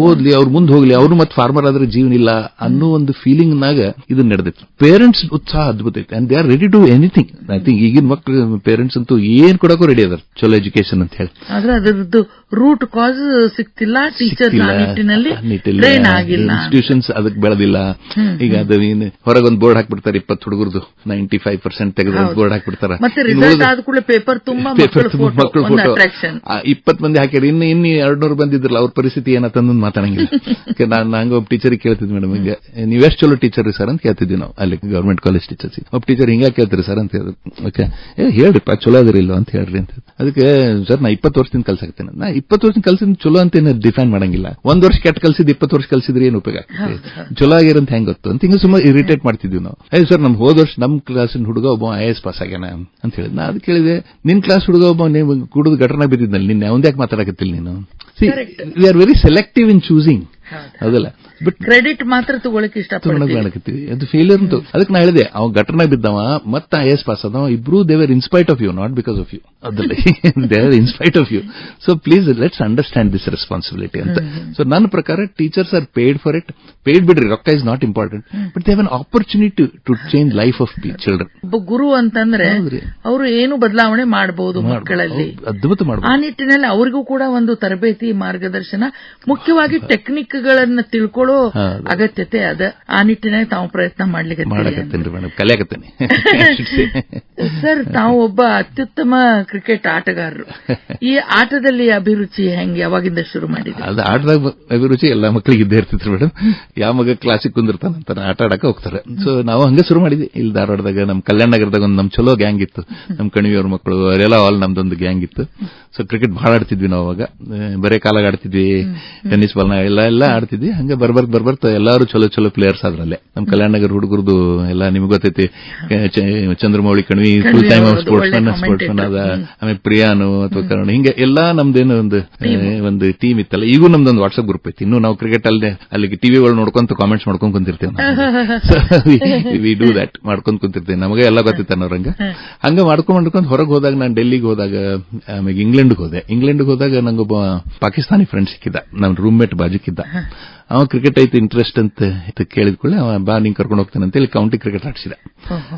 ಓದ್ಲಿ ಅವ್ರು ಮುಂದೆ ಹೋಗ್ಲಿ ಅವ್ರು ಮತ್ತೆ ಫಾರ್ಮರ್ ಆದ್ರೆ ಜೀವನ ಇಲ್ಲ ಅನ್ನೋ ಒಂದು ಫೀಲಿಂಗ್ ನಾಗ ಇದು ನಡೆದಿತ್ತು. ಪೇರೆಂಟ್ಸ್ ಉತ್ಸಾಹ ಅದ್ಭುತ ಐತೆ and they are ready to anything I think ಈಗಿನ ಮಕ್ಕಳು ಪೇರೆಂಟ್ಸ್ ಅಂತೂ ಏನ್ ಕೊಡಕ್ಕೂ ರೆಡಿ ಅದಾರ ಚಲೋ ಎಜುಕೇಶನ್ ಅಂತ ಹೇಳಿ. ಆದ್ರೆ ಅದರದ್ದು ರೂಟ್ ಕಾಸ್ ಸಿಕ್ತಿಲ್ಲ ಟೀಚರ್ ಆ ನಿಟ್ಟಿನಲ್ಲಿ ಟ್ರೈನ್ ಆಗಿಲ್ಲ. ಇನ್ಸ್ಟಿಟ್ಯೂಷನ್ಸ್ ಅದಕ್ಕೆ ಬೆಳೆದಿಲ್ಲ. ಈಗ ಅದು ಹೊರಗೊಂದು ಬೋರ್ಡ್ ಹಾಕ್ಬಿಡ್ತಾರೆ ಇಪ್ಪತ್ತು ಹುಡುಗರದು. ನೈಂಟಿ ಫೈವ್ ಪರ್ಸೆಂಟ್ ತೆಗೆದು ಬೋರ್ಡ್ ಹಾಕ್ಬಿಡ್ತಾರೆ. ಮತ್ತೆ ರಿಸಲ್ಟ್ ಆದ ಪೇಪರ್ ತುಂಬಾ ಮಕ್ಕಳ ಫೋಟೋ ಇಪ್ಪತ್ ಮಂದಿ ಹಾಕಿದ್ರೆ ಇನ್ನು ಇನ್ನು ಎರಡ್ನೂರು ಬಂದಿದ್ರಲ್ಲ ಅವ್ರ ಪರಿಸ್ಥಿತಿ ಏನಂತಂದು ಮಾತಾಡಂಗಿಲ್ಲ. ನಾನು ನಂಗೆ ಒಬ್ಬ ಟೀಚರ್ ಕೇಳ್ತಿದ್ವಿ ಮೇಡಮ್ ಹಿಂಗೆ ಎಷ್ಟು ಚಲೋ ಟೀಚರ್ ಸರ್ ಅಂತ ಕೇಳ್ತಿದ್ವಿ ನಾವು. ಅಲ್ಲಿ ಗವರ್ಮೆಂಟ್ ಕಾಲೇಜ್ ಟೀಚರ್ಸ್ ಒಬ್ಬ ಟೀಚರ್ ಹಿಂಗ ಕೇಳ್ತೀರಿ ಸರ್ ಅಂತ ಹೇಳಿದ್ರು. ಓಕೆ ಹೇಳ್ರಿಪ್ಪ ಚಲೋ ಅದ್ರಿ ಇಲ್ಲೋ ಅಂತ ಹೇಳ್ರಿ ಅಂತ ಅದಕ್ಕೆ ಸರ್ ನಾ ಇಪ್ಪತ್ತು ವರ್ಷದಿಂದ ಕಲ್ಸಾಕ್ತೇನೆ ನಾ ಇಪ್ಪತ್ತು ವರ್ಷ ಕಲ್ಸಿದ್ ಚಲೋ ಅಂತ ಏನು ಡಿಫೈನ್ ಮಾಡಂಗಿಲ್ಲ. ಒಂದ್ ವರ್ಷ ಕೆಟ್ಟ ಕಲ್ಸಿದ್ ಇಪ್ಪತ್ತು ವರ್ಷ ಕಲ್ಸಿದ್ರೆ ಏನು ಉಪಯೋಗ ಚಲೋ ಆಗಿರಂತ ಹೆಂಗ್ ಗೊತ್ತು? ಅಂತ ಹಿಂಗ ಸುಮ್ಮನೆ ಇರಿಟೇಟ್ ಮಾಡ್ತಿದ್ವಿ ನಾವು. ಏ ಸರ್ ನಮ್ ಹೋದ ವರ್ಷ ನಮ್ ಕ್ಲಾಸಿನ ಹುಡುಗ ಒಬ್ಬ ಐ ಎಸ್ ಪಾಸ್ ಆಗ್ಯಾನ ಅಂತ ಹೇಳಿದ್. ನಾ ಅದ್ ಕೇಳಿದೆ ನಿನ್ ಕ್ಲಾಸ್ ಹುಡುಗ ಒಬ್ಬ ನೀವು ಕುಡಿದು ಘಟನೆ ಬಿದ್ದಿದ್ನಲ್ಲಿ ನಿನ್ನೆ ಒಂದ್ಯಾಕೆ ಮಾತಾಡಕತ್ತಿಲ್ಲ ನೀನು? We are very selective in choosing ಹೌದಲ್ಲ? ಬಟ್ ಕ್ರೆಡಿಟ್ ಮಾತ್ರ ತಗೊಳಕ್ ಇಷ್ಟ ಅದು ಫೇಲಿಯರ್ ಅಂತ. ಅದಕ್ಕೆ ನಾ ಹೇಳಿದೆ ಅವ್ ಘಟನೆ ಬಿದ್ದವ ಮತ್ತೆ ಐ ಎಸ್ ಪಾಸ್ ಅದಾವ ಇಬ್ರು they were in spite of you not because of you ಅದ್ರಲ್ಲಿ they were in spite of you so please let's understand this responsibility ಅಂತ. ಸೊ ನನ್ನ ಪ್ರಕಾರ teachers are paid for it paid ಬಿಡ್ರಿ ರೊಕ್ಕ is not important but they've an opportunity to change life of children ಒಬ್ಬ ಗುರು ಅಂತಂದ್ರೆ. ಅವರು ಏನು ಬದಲಾವಣೆ ಮಾಡಬಹುದು ಮಕ್ಕಳಲ್ಲಿ. ಅದ್ಭುತ ಆ ಮಾಡ್ಬೋದು ನಿಟ್ಟಿನಲ್ಲಿ ಅವರಿಗೂ ಕೂಡ ಒಂದು ತರಬೇತಿ ಮಾರ್ಗದರ್ಶನ ಮುಖ್ಯವಾಗಿ ಟೆಕ್ನಿಕ್ ಗಳನ್ನ ತಿಳ್ಕೊಳ್ಳೋ ಹೌದು. ಅಗತ್ಯತೆ ಅದ. ಆ ನಿಟ್ಟಿನಲ್ಲಿ ತಾವು ಪ್ರಯತ್ನ ಮಾಡ್ಲಿಕ್ಕೆ ಸರ್ ತಾವು ಒಬ್ಬ ಅತ್ಯುತ್ತಮ ಕ್ರಿಕೆಟ್ ಆಟಗಾರರು. ಈ ಆಟದಲ್ಲಿ ಅಭಿರುಚಿ ಹೆಂಗೆ ಯಾವಾಗಿಂದ ಶುರು ಮಾಡಿದ್ರಿ? ಅದು ಆಟದಾಗ ಅಭಿರುಚಿ ಎಲ್ಲಾ ಮಕ್ಕಳಿಗೆ ಇದ್ದೇ ಇರ್ತಿತ್ತು ಮೇಡಮ್ ಯಾವ ಮಗ ಕ್ಲಾಸಿಗೆ ಕುಂದಿರ್ತಾನಂತ ಆಟ ಆಡಕ್ಕೆ ಹೋಗ್ತಾರೆ. ಸೊ ನಾವು ಹಂಗೆ ಶುರು ಮಾಡಿದ್ವಿ. ಇಲ್ಲಿ ಧಾರವಾಡದಾಗ ನಮ್ ಕಲ್ಯಾಣ ನಗರದಾಗ ಒಂದು ನಮ್ಮ ಚಲೋ ಗ್ಯಾಂಗ್ ಇತ್ತು. ನಮ್ ಕಣಿವಿಯವ್ರ ಮಕ್ಕಳು ಅವರೆಲ್ಲ ಆಲ್ ನಮ್ದೊಂದು ಗ್ಯಾಂಗ್ ಇತ್ತು. ಸೊ ಕ್ರಿಕೆಟ್ ಬಹಳ ಆಡ್ತಿದ್ವಿ ನಾವು ಅವಾಗ. ಬರೇ ಕಾಲಾಗ ಆಡ್ತಿದ್ವಿ. ಟೆನ್ನಿಸ್ ಬಾಲ್ನ ಎಲ್ಲ ಎಲ್ಲ ಆಡ್ತಿದ್ವಿ. ಹಂಗೆ ಬರ್ಬರ್ತ್ ಬರ್ಬರ್ತ ಎಲ್ಲಾರು ಚಲೋ ಚಲೋ ಪ್ಲೇಯರ್ಸ್ ಅದ್ರಲ್ಲೇ ನಮ್ ಕಲ್ಯಾಣ ನಗರ ಹುಡುಗರದು ಎಲ್ಲ ನಿಮ್ಗೆ ಗೊತ್ತೈತಿ. Chandramouli Kanvi full time sportsman sportsman ಅದ. ಆಮೇಲೆ ಪ್ರಿಯಾನು ಅಥವಾ ಕರುಣ ಹಿಂಗೆ ಎಲ್ಲಾ ನಮ್ದೇನು ಒಂದು ಒಂದು ಟೀಮ್ ಇತ್ತಲ್ಲ. ಈಗೂ ನಮ್ದೊಂದು ವಾಟ್ಸ್ಆಪ್ ಗ್ರೂಪ್ ಐತಿ. ಇನ್ನು ನಾವು ಕ್ರಿಕೆಟ್ ಅಲ್ಲದೆ ಅಲ್ಲಿ ಟಿವಿ ಒಳಗೆ ನೋಡ್ಕೊಂತ ಕಾಮೆಂಟ್ಸ್ ಮಾಡ್ಕೊಂಡ್ ಕುಂತಿರ್ತೇವೆ ವಿ ಡೂ ದಟ್ ಮಾಡ್ಕೊಂಡ್ ಕುಂತಿರ್ತೇವೆ. ನಮಗೆ ಎಲ್ಲ ಗೊತ್ತಿತ್ತ ಅವ್ರಂಗ ಹಂಗ. ಮಾಡ್ಕೊಂಡ್ ಮಾಡ್ಕೊಂಡ್ ಹೊರಗೆ ಹೋದಾಗ ನಾನು ಡೆಲ್ಲಿಗೆ ಹೋದಾಗ ಆಮೇಲೆ ಇಂಗ್ಲೆಂಡ್ಗೆ ಹೋದೆ. ಇಂಗ್ಲೆಂಡ್ಗೆ ಹೋದಾಗ ನಂಗೊಬ್ಬ ಪಾಕಿಸ್ತಾನಿ ಫ್ರೆಂಡ್ ಸಿಕ್ಕಿದ್ದ. ನನ್ನ ರೂಮ್ಮೇಟ್ ಬಾಜುಕಿದ್ದ ಅವ ಕ್ರಿಕೆಟ್ ಐತೆ ಇಂಟ್ರೆಸ್ಟ್ ಅಂತ ಕೇಳಿದ ಕೂಡಲೇ ಅವ ಬಾ ನಿಂಗ್ ಕರ್ಕೊಂಡು ಹೋಗ್ತಾನೆ ಅಂತ ಹೇಳಿ ಕೌಂಟಿ ಕ್ರಿಕೆಟ್ ಆಡಿಸಿದ.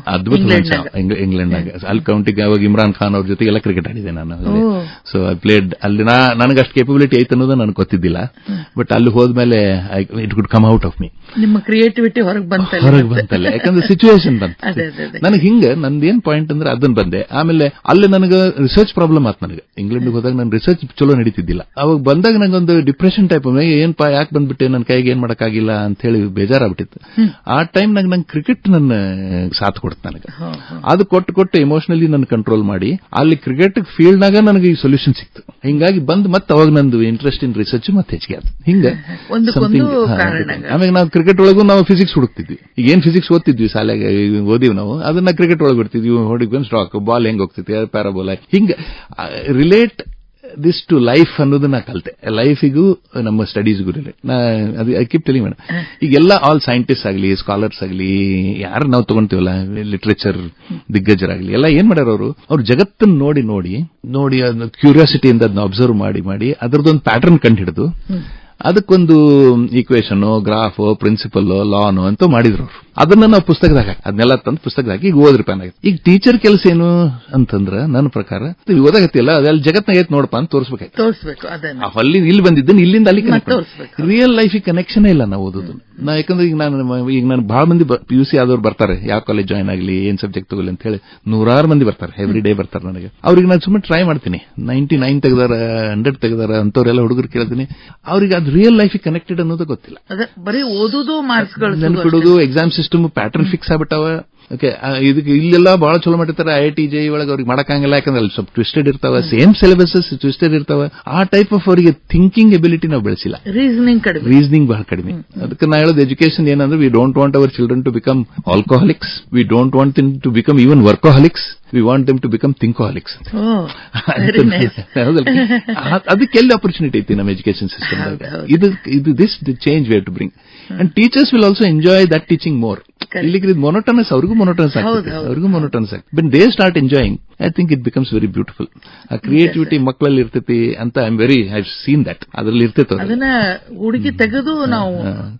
ಅದ್ಭುತ ಇಂಗ್ಲೆಂಡ್ ನಾಗ. ಇಂಗ್ಲೆಂಡ್ನಾಗ ಅಲ್ಲಿ ಕೌಂಟಿಗೆ ಅವಾಗ ಇಮ್ರಾನ್ ಖಾನ್ ಅವ್ರ ಜೊತೆಗೆಲ್ಲ ಕ್ರಿಕೆಟ್ ಆಡಿದೆ ನಾನು ಸೊ ಐ ಪ್ಲೇಡ್ ಅಲ್ಲಿ ನನಗೆ ಅಷ್ಟು ಕೇಪಬಿಲಿಟಿ ಐತೆ ಅನ್ನೋದು ನನಗೆ ಗೊತ್ತಿದ್ದಿಲ್ಲ. ಬಟ್ ಅಲ್ಲಿ ಹೋದ್ಮೇಲೆ it good come out of me ನಿಮ್ಮ ಕ್ರಿಯೇಟಿವಿಟಿ ಹೊರಗೆ ಬಂತಲ್ಲ ಹೊರಗೆ ಬಂತಲ್ಲ. ಯಾಕಂದ್ರೆ ಸಿಚುವೇಶನ್ ಬಂತು. ನನಗೆ ಹಿಂಗ ನಂದೇನ್ ಪಾಯಿಂಟ್ ಅಂದ್ರೆ ಅದನ್ನ ಬಂದೆ. ಆಮೇಲೆ ಅಲ್ಲಿ ನನಗೆ ರಿಸರ್ಚ್ ಪ್ರಾಬ್ಲಮ್ ಆತ್ ನನಗೆ. ಇಂಗ್ಲೆಂಡ್ ಹೋದಾಗ ನನ್ನ ರಿಸರ್ಚ್ ಚಲೋ ನಡೀತಿದ್ದಿಲ್ಲ. ಅವಾಗ ಬಂದಾಗ ನಂಗೊಂದು ಡಿಪ್ರೆಷನ್ ಟೈಪ್ ಏನ್ಪಾ ಯಾಕೆ ಬಂದ್ಬಿಟ್ಟೆ ನನ್ನ ಕೈಗೆ ಏನ್ ಮಾಡಕ್ಕಾಗಿಲ್ಲ ಅಂತ ಹೇಳಿ ಬೇಜಾರಾಗ್ಬಿಟ್ಟಿತ್ತು. ಆ ಟೈಮ್ ನಂಗೆ ನಂಗೆ ಕ್ರಿಕೆಟ್ ನನ್ನ ಸಾಥ್ ಕೊಡ್ತು ನನಗೆ. ಅದು ಕೊಟ್ಟು ಕೊಟ್ಟು ಎಮೋಷನಲಿ ನನ್ನ ಕಂಟ್ರೋಲ್ ಮಾಡಿ ಅಲ್ಲಿ ಕ್ರಿಕೆಟ್ ಫೀಲ್ಡ್ ನಾಗ ನನಗೆ ಈ ಸೊಲ್ಯೂಷನ್ ಸಿಕ್ತು. ಹಿಂಗಾಗಿ ಬಂದ್ ಮತ್ತೆ ಅವಾಗ ನಂದು ಇಂಟ್ರೆಸ್ಟ್ ಇನ್ ರಿಸರ್ಚ್ ಮತ್ತೆ ಹೆಚ್ಚಿಗೆ ಆಯ್ತು ಹಿಂಗ ಆಮೇಲೆ ನಾವು ಕ್ರಿಕೆಟ್ ಒಳಗೂ ನಾವು ಫಿಸಿಕ್ಸ್ ಹುಡುಕ್ತಿದ್ವಿ. ಈಗ ಏನ್ ಫಿಸಿಕ್ಸ್ ಓದ್ತಿದ್ವಿ ಶಾಲೆಗೆ ಓದಿವಿ ನಾವು ಅದನ್ನ ಕ್ರಿಕೆಟ್ ಒಳಗೆ ಬಿಡ್ತಿದ್ವಿ. ಹೊಡಿಗ್ ಸ್ಟಾಕ್ ಬಾಲ್ ಹೆಂಗ್ ಹೋಗ್ತೈತಿ ಪ್ಯಾರಾಬೋಲ್ ಹಿಂಗ ರಿಲೇಟ್ ದಿಸ್ ಟು ಲೈಫ್ ಅನ್ನೋದನ್ನ ಕಲಿತೆ. ಲೈಫಿಗೂ ನಮ್ಮ ಸ್ಟಡೀಸ್ಗೂ ಇರಲಿ. ನಾ ಅದು ಐ ಕೀಪ್ ಟೆಲಿಂಗ್ ಮೇಡಮ್ ಈಗೆಲ್ಲ ಆಲ್ ಸೈಂಟಿಸ್ಟ್ ಆಗಲಿ ಸ್ಕಾಲರ್ಸ್ ಆಗಲಿ ಯಾರು ನಾವು ತಗೊಂತೀವಲ್ಲ ಲಿಟ್ರೇಚರ್ ದಿಗ್ಗಜರಾಗಲಿ ಎಲ್ಲ ಏನ್ ಮಾಡ್ಯಾರ ಅವರು? ಅವ್ರು ಜಗತ್ತನ್ನು ನೋಡಿ ನೋಡಿ ನೋಡಿ ಅದನ್ನ ಕ್ಯೂರಿಯಾಸಿಟಿಯಿಂದ ಅದನ್ನ ಅಬ್ಸರ್ವ್ ಮಾಡಿ ಮಾಡಿ ಅದರದೊಂದು ಪ್ಯಾಟರ್ನ್ ಕಂಡು ಹಿಡಿದು ಅದಕ್ಕೊಂದು ಈಕ್ವೇಶನ್ ಗ್ರಾಫ್ ಪ್ರಿನ್ಸಿಪಲ್ ಲಾನು ಅಂತ ಮಾಡಿದ್ರು ಅವರು. ಅದನ್ನ ನಾವು ಪುಸ್ತಕದಾಗ ಅದನ್ನೆಲ್ಲ ತಂದು ಪುಸ್ತಕದಾಗ ಈಗ ಓದ್ರಿ ಪ್ಯಾನ್ ಆಗಿದೆ ಈಗ ಟೀಚರ್ ಕೆಲಸ ಏನು ಅಂತಂದ್ರ ನನ್ನ ಪ್ರಕಾರ ಓದಾಗತ್ತಿಲ್ಲ ಅದೆಲ್ಲ ಜಗತ್ನಾಗ ಐತ್ ನೋಡಪ್ಪ ಅಂತ ತೋರಿಸ್ಬೇಕಾಯ್ತು. ತೋರಿಸ್ಬೇಕು ಅದನ್ನ ಆ ಅಲ್ಲಿ ಇಲ್ಲಿ ಬಂದಿದ್ದನ್ನ ಇಲ್ಲಿಂದ ಅಲ್ಲಿ ಕನೆಕ್ಟ್. ರಿಯಲ್ ಲೈಫ್ ಕನೆಕ್ಷನ್ ಇಲ್ಲ ನಾವು ಓದೋದು ನಾ ಯಾಕಂದ್ರೆ ಈಗ ನಾನು ಈಗ ನಾನು ಬಹಳ ಮಂದಿ ಪಿ ಯು ಸಿ ಆದವ್ರು ಬರ್ತಾರೆ. ಯಾವ ಕಾಲೇಜ್ ಜಾಯ್ನ್ ಆಗಲಿ ಏನ್ ಸಬ್ಜೆಕ್ಟ್ ತಗೊಳ್ಳಿ ಅಂತ ಹೇಳಿ ನೂರಾರು ಮಂದಿ ಬರ್ತಾರೆ. ಎವ್ರಿ ಡೇ ಬರ್ತಾರೆ ನನಗೆ. ಅವ್ರಿಗೆ ನಾನು ಸುಮ್ಮನೆ ಟ್ರೈ ಮಾಡ್ತೀನಿ. ನೈಂಟಿ ನೈನ್ ತೆಗೆದಾರ ಹಂಡ್ರೆಡ್ ತೆಗೆದಾರ ಅಂತವ್ರೆಲ್ಲ ಹುಡುಗರು ಕೇಳ್ತೀನಿ. ಅವ್ರಿಗೆ ಅದು ರಿಯಲ್ ಲೈಫ್ ಕನೆಕ್ಟೆಡ್ ಅನ್ನೋದು ಗೊತ್ತಿಲ್ಲ. ಬರೀ ಓದುದು ಮಾರ್ಕ್ಸ್ ನೆನ್ಪಿಡೋದು ಎಕ್ಸಾಮ್ ಸಿಸ್ಟಮ್ ಪ್ಯಾಟರ್ನ್ ಫಿಕ್ಸ್ ಆಗ್ಬಿಟ್ಟಾವ. ಓಕೆ ಇದಕ್ಕೆ ಇಲ್ಲೆಲ್ಲ ಬಹಳ ಚಲೋ ಮಾಡಿರ್ತಾರೆ. ಐ ಟಿ ಜೆ ಒಳಗೆ ಅವ್ರಿಗೆ ಮಾಡಕ್ಕಾಗಲ್ಲ. ಯಾಕಂದ್ರೆ ಅಲ್ಲಿ ಸ್ವಲ್ಪ ಟ್ವಿಸ್ಟೆಡ್ ಇರ್ತಾವ ಸೇಮ್ ಸಿಲೆಬಸಸ್ ಟ್ವಿಸ್ಟೆಡ್ ಇರ್ತಾವ. ಆ ಟೈಪ್ ಆಫ್ ಅವರಿಗೆ ಥಿಂಕಿಂಗ್ ಎಬಿಲಿಟಿ ನಾವು ಬೆಳೆಸಿಲ್ಲ. ರೀಸನಿಂಗ್ ಕಡಿಮೆ. ರೀಸನಿಂಗ್ ಬಹಳ ಕಡಿಮೆ. ಅದಕ್ಕೆ ನಾ ಹೇಳೋದು ಎಜುಕೇಶನ್ ಏನಂದ್ರೆ we don't want our children to become alcoholics we don't want them to become even workaholics we want them to become thinkoholics ಅದಕ್ಕೆ ಎಲ್ಲಿ ಆಪರ್ಚುನಿಟಿ ಐತಿ ನಮ್ಮ ಎಜುಕೇಶನ್ ಸಿಸ್ಟಮ್ ಇದು this change where to bring and teachers will also enjoy that teaching more ಇಲ್ಲಿಗೆ ಇದು monotonous ಅವ್ರಿಗೂ monotonous. ಅವ್ರಿಗೂ monotonous ಆಗ್ತದೆ. But they start enjoying I think it becomes very beautiful ಆ ಕ್ರಿಯೇಟಿವಿಟಿ ಮಕ್ಕಳಲ್ಲಿ ಇರ್ತೈತಿ ಅಂತ I am very I seen that ಅದ್ರಲ್ಲಿ ಇರ್ತೈತೆ ಅದನ್ನ ಹುಡುಗಿ ತೆಗೆದು ನಾವು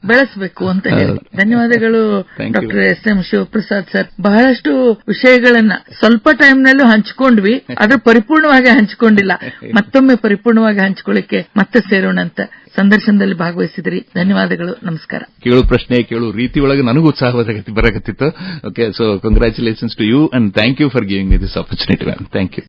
ಬೆಳೆಸಬೇಕು ಅಂತ ಹೇಳಿ. ಧನ್ಯವಾದಗಳು doctor S M Shivaprasad sir. ಬಹಳಷ್ಟು ವಿಷಯಗಳನ್ನ ಸ್ವಲ್ಪ ಟೈಮ್ ನಲ್ಲೂ ಹಂಚಿಕೊಂಡ್ವಿ. ಆದ್ರೆ ಪರಿಪೂರ್ಣವಾಗಿ ಹಂಚಿಕೊಂಡಿಲ್ಲ. ಮತ್ತೊಮ್ಮೆ ಪರಿಪೂರ್ಣವಾಗಿ ಹಂಚಿಕೊಳ್ಳಿಕ್ಕೆ ಮತ್ತೆ ಸೇರೋಣ ಅಂತ ಸಂದರ್ಶನದಲ್ಲಿ ಭಾಗವಹಿಸಿದ್ರಿ. ಧನ್ಯವಾದಗಳು. ನಮಸ್ಕಾರ. ಕೇಳು ಪ್ರಶ್ನೆ, ಕೇಳು ರೀತಿ ಒಳಗೆ ನನಗೂ ಉತ್ಸಾಹ ಬರಕತ್ತಿತ್ತು. Okay so congratulations to you and thank you for giving me this opportunity ma'am thank you